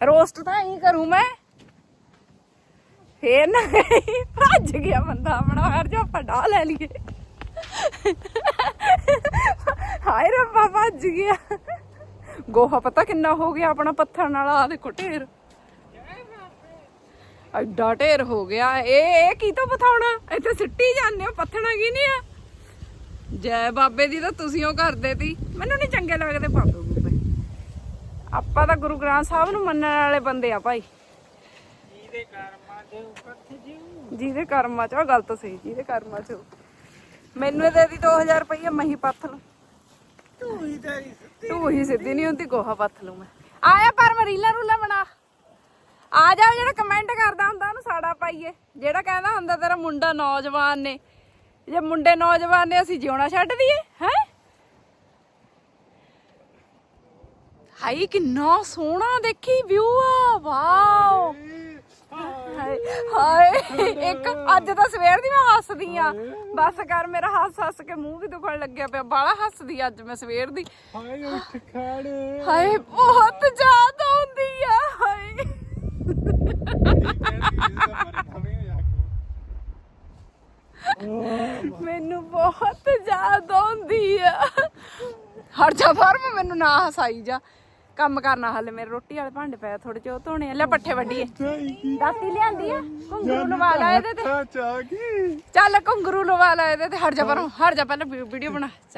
A: ਰੋਸਟ ਤਾਂ ਹੀ ਕਰੂੰ ਮੈਂ। ਫੇਰ ਨਾ ਭੱਜ ਗਿਆ ਬੰਦਾ ਆਪਣਾ ਹਰ ਜੋ ਫੜਾ ਲੈ ਲਈਏ। ਹਾਏ ਰੱਬਾ, ਭੱਜ ਗਿਆ। ਗੋਹਾ ਪਤਾ ਕਿੰਨਾ ਹੋ ਗਿਆ ਆਪਣਾ ਪੱਥਰ ਨਾਲ ਆ ਦੇਖੋ ਢੇਰ। ਐਡਾ ਢੇਰ ਹੋ ਗਿਆ। ਇਹ ਇਹ ਕੀ ਤੋਂ ਪਥਾਉਣਾ ਇੱਥੇ ਸਿੱਟੀ ਜਾਂਦੇ ਹੋ, ਪੱਥਣਾ ਕੀ ਨਹੀਂ ਆ? ਜੈ ਬਾਬੇ ਦੀ ਤਾਂ ਤੁਸੀਂ ਉਹ ਕਰਦੇ ਤੀ। ਮੈਨੂੰ ਨਹੀਂ ਚੰਗੇ ਲੱਗਦੇ ਬਾਬੇ। ਆਪਾਂ ਤਾਂ ਗੁਰੂ ਗ੍ਰੰਥ ਸਾਹਿਬ ਨੂੰ ਮੰਨਣ ਵਾਲੇ ਬੰਦੇ ਆ ਭਾਈ।
B: ਜਿਹਦੇ ਕਰਮਾਂ ਦੇ ਉੱਪਰ ਜਿਉ।
A: ਜਿਹਦੇ ਕਰਮਾਂ ਚ ਉਹ ਗੱਲ ਤਾਂ ਸਹੀ ਜਿਹਦੇ ਕਰਮਾਂ ਚ। ਮੈਨੂੰ ਇਹ ਦੇ ਦੀ 2000 ਰੁਪਏ ਮਹੀ ਪੱਥ ਲੂੰ
B: ਤੂੰ ਹੀ ਤੇਰੀ
A: ਤੂੰ ਹੀ ਸਿੱਧੀ ਨਹੀਂ ਹੁੰਦੀ ਗੋਹਾ ਪੱਥ ਲੂੰ ਮੈਂ। ਆਇਆ ਪਰ ਮੈਂ ਰੀਲਾ ਰੂਲਾ ਬਣਾ। ਆ ਜਾ ਜਿਹੜਾ ਕਮੈਂਟ ਕਰਦਾ ਹੁੰਦਾ ਉਹਨੂੰ ਸਾੜਾ ਪਾਈਏ। ਜਿਹੜਾ ਕਹਿੰਦਾ ਹੁੰਦਾ ਤੇਰਾ ਮੁੰਡਾ ਨੌਜਵਾਨ ਨੇ। ਜੇ ਮੁੰਡੇ ਨੌਜਵਾਨ ਨੇ ਅਸੀਂ ਜਿਉਣਾ ਛੱਡ ਦਈਏ ਹੈ? ਹਾਈ ਕਿੰਨਾ ਸੋਹਣਾ ਦੇਖੀ ਵਿਊ ਆ। ਵਾਓ ਹਾਏ ਹਾਏ ਇੱਕ ਅੱਜ ਤਾਂ ਸਵੇਰ ਦੀ ਮੈਂ ਹੱਸਦੀ ਆ। ਬਸ ਕਰ ਮੇਰਾ ਹੱਸ ਹੱਸ ਕੇ ਮੂੰਹ ਵੀ ਦੁਖਣ ਲੱਗਿਆ ਪਿਆ। ਬਾਲਾ ਹੱਸਦੀ ਅੱਜ ਮੈਂ ਸਵੇਰ ਦੀ।
C: ਹਾਏ ਉੱਠ ਖੜ।
A: ਹਾਏ ਬਹੁਤ ਜ਼ਿਆਦਾ ਹੁੰਦੀ ਆ ਹਾਏ। ਮੈਨੂੰ ਬਹੁਤ ਜ਼ਿਆਦਾ ਹੁੰਦੀ ਆ। ਹਟ ਜਾ ਫਰਮ ਮੈਨੂੰ ਨਾ ਹਸਾਈ ਜਾ। ਕੰਮ ਕਰਨਾ ਹਲੇ ਮੇਰੇ ਰੋਟੀ ਵਾਲੇ ਭਾਂਡੇ ਪਏ ਥੋੜੇ ਜਿਹੇ ਉਹ ਧੋਣੇ ਆ। ਲੈ ਪੱਠੇ ਵੱਢੀਏ। ਦਾਤੀ ਲਿਆਂਦੀ ਆ ਘੁੰਗਰੂ ਲਵਾ ਲਾ ਇਹਦੇ ਤੇ। ਚੱਲ ਘੁੰਗਰੂ ਲਵਾ ਲਾ ਇਹਦੇ ਤੇ ਹਟ ਜਾ ਪਰੋਂ ਹਟ ਜਾ ਪਹਿਲਾਂ ਵੀਡੀਓ ਬਣਾ।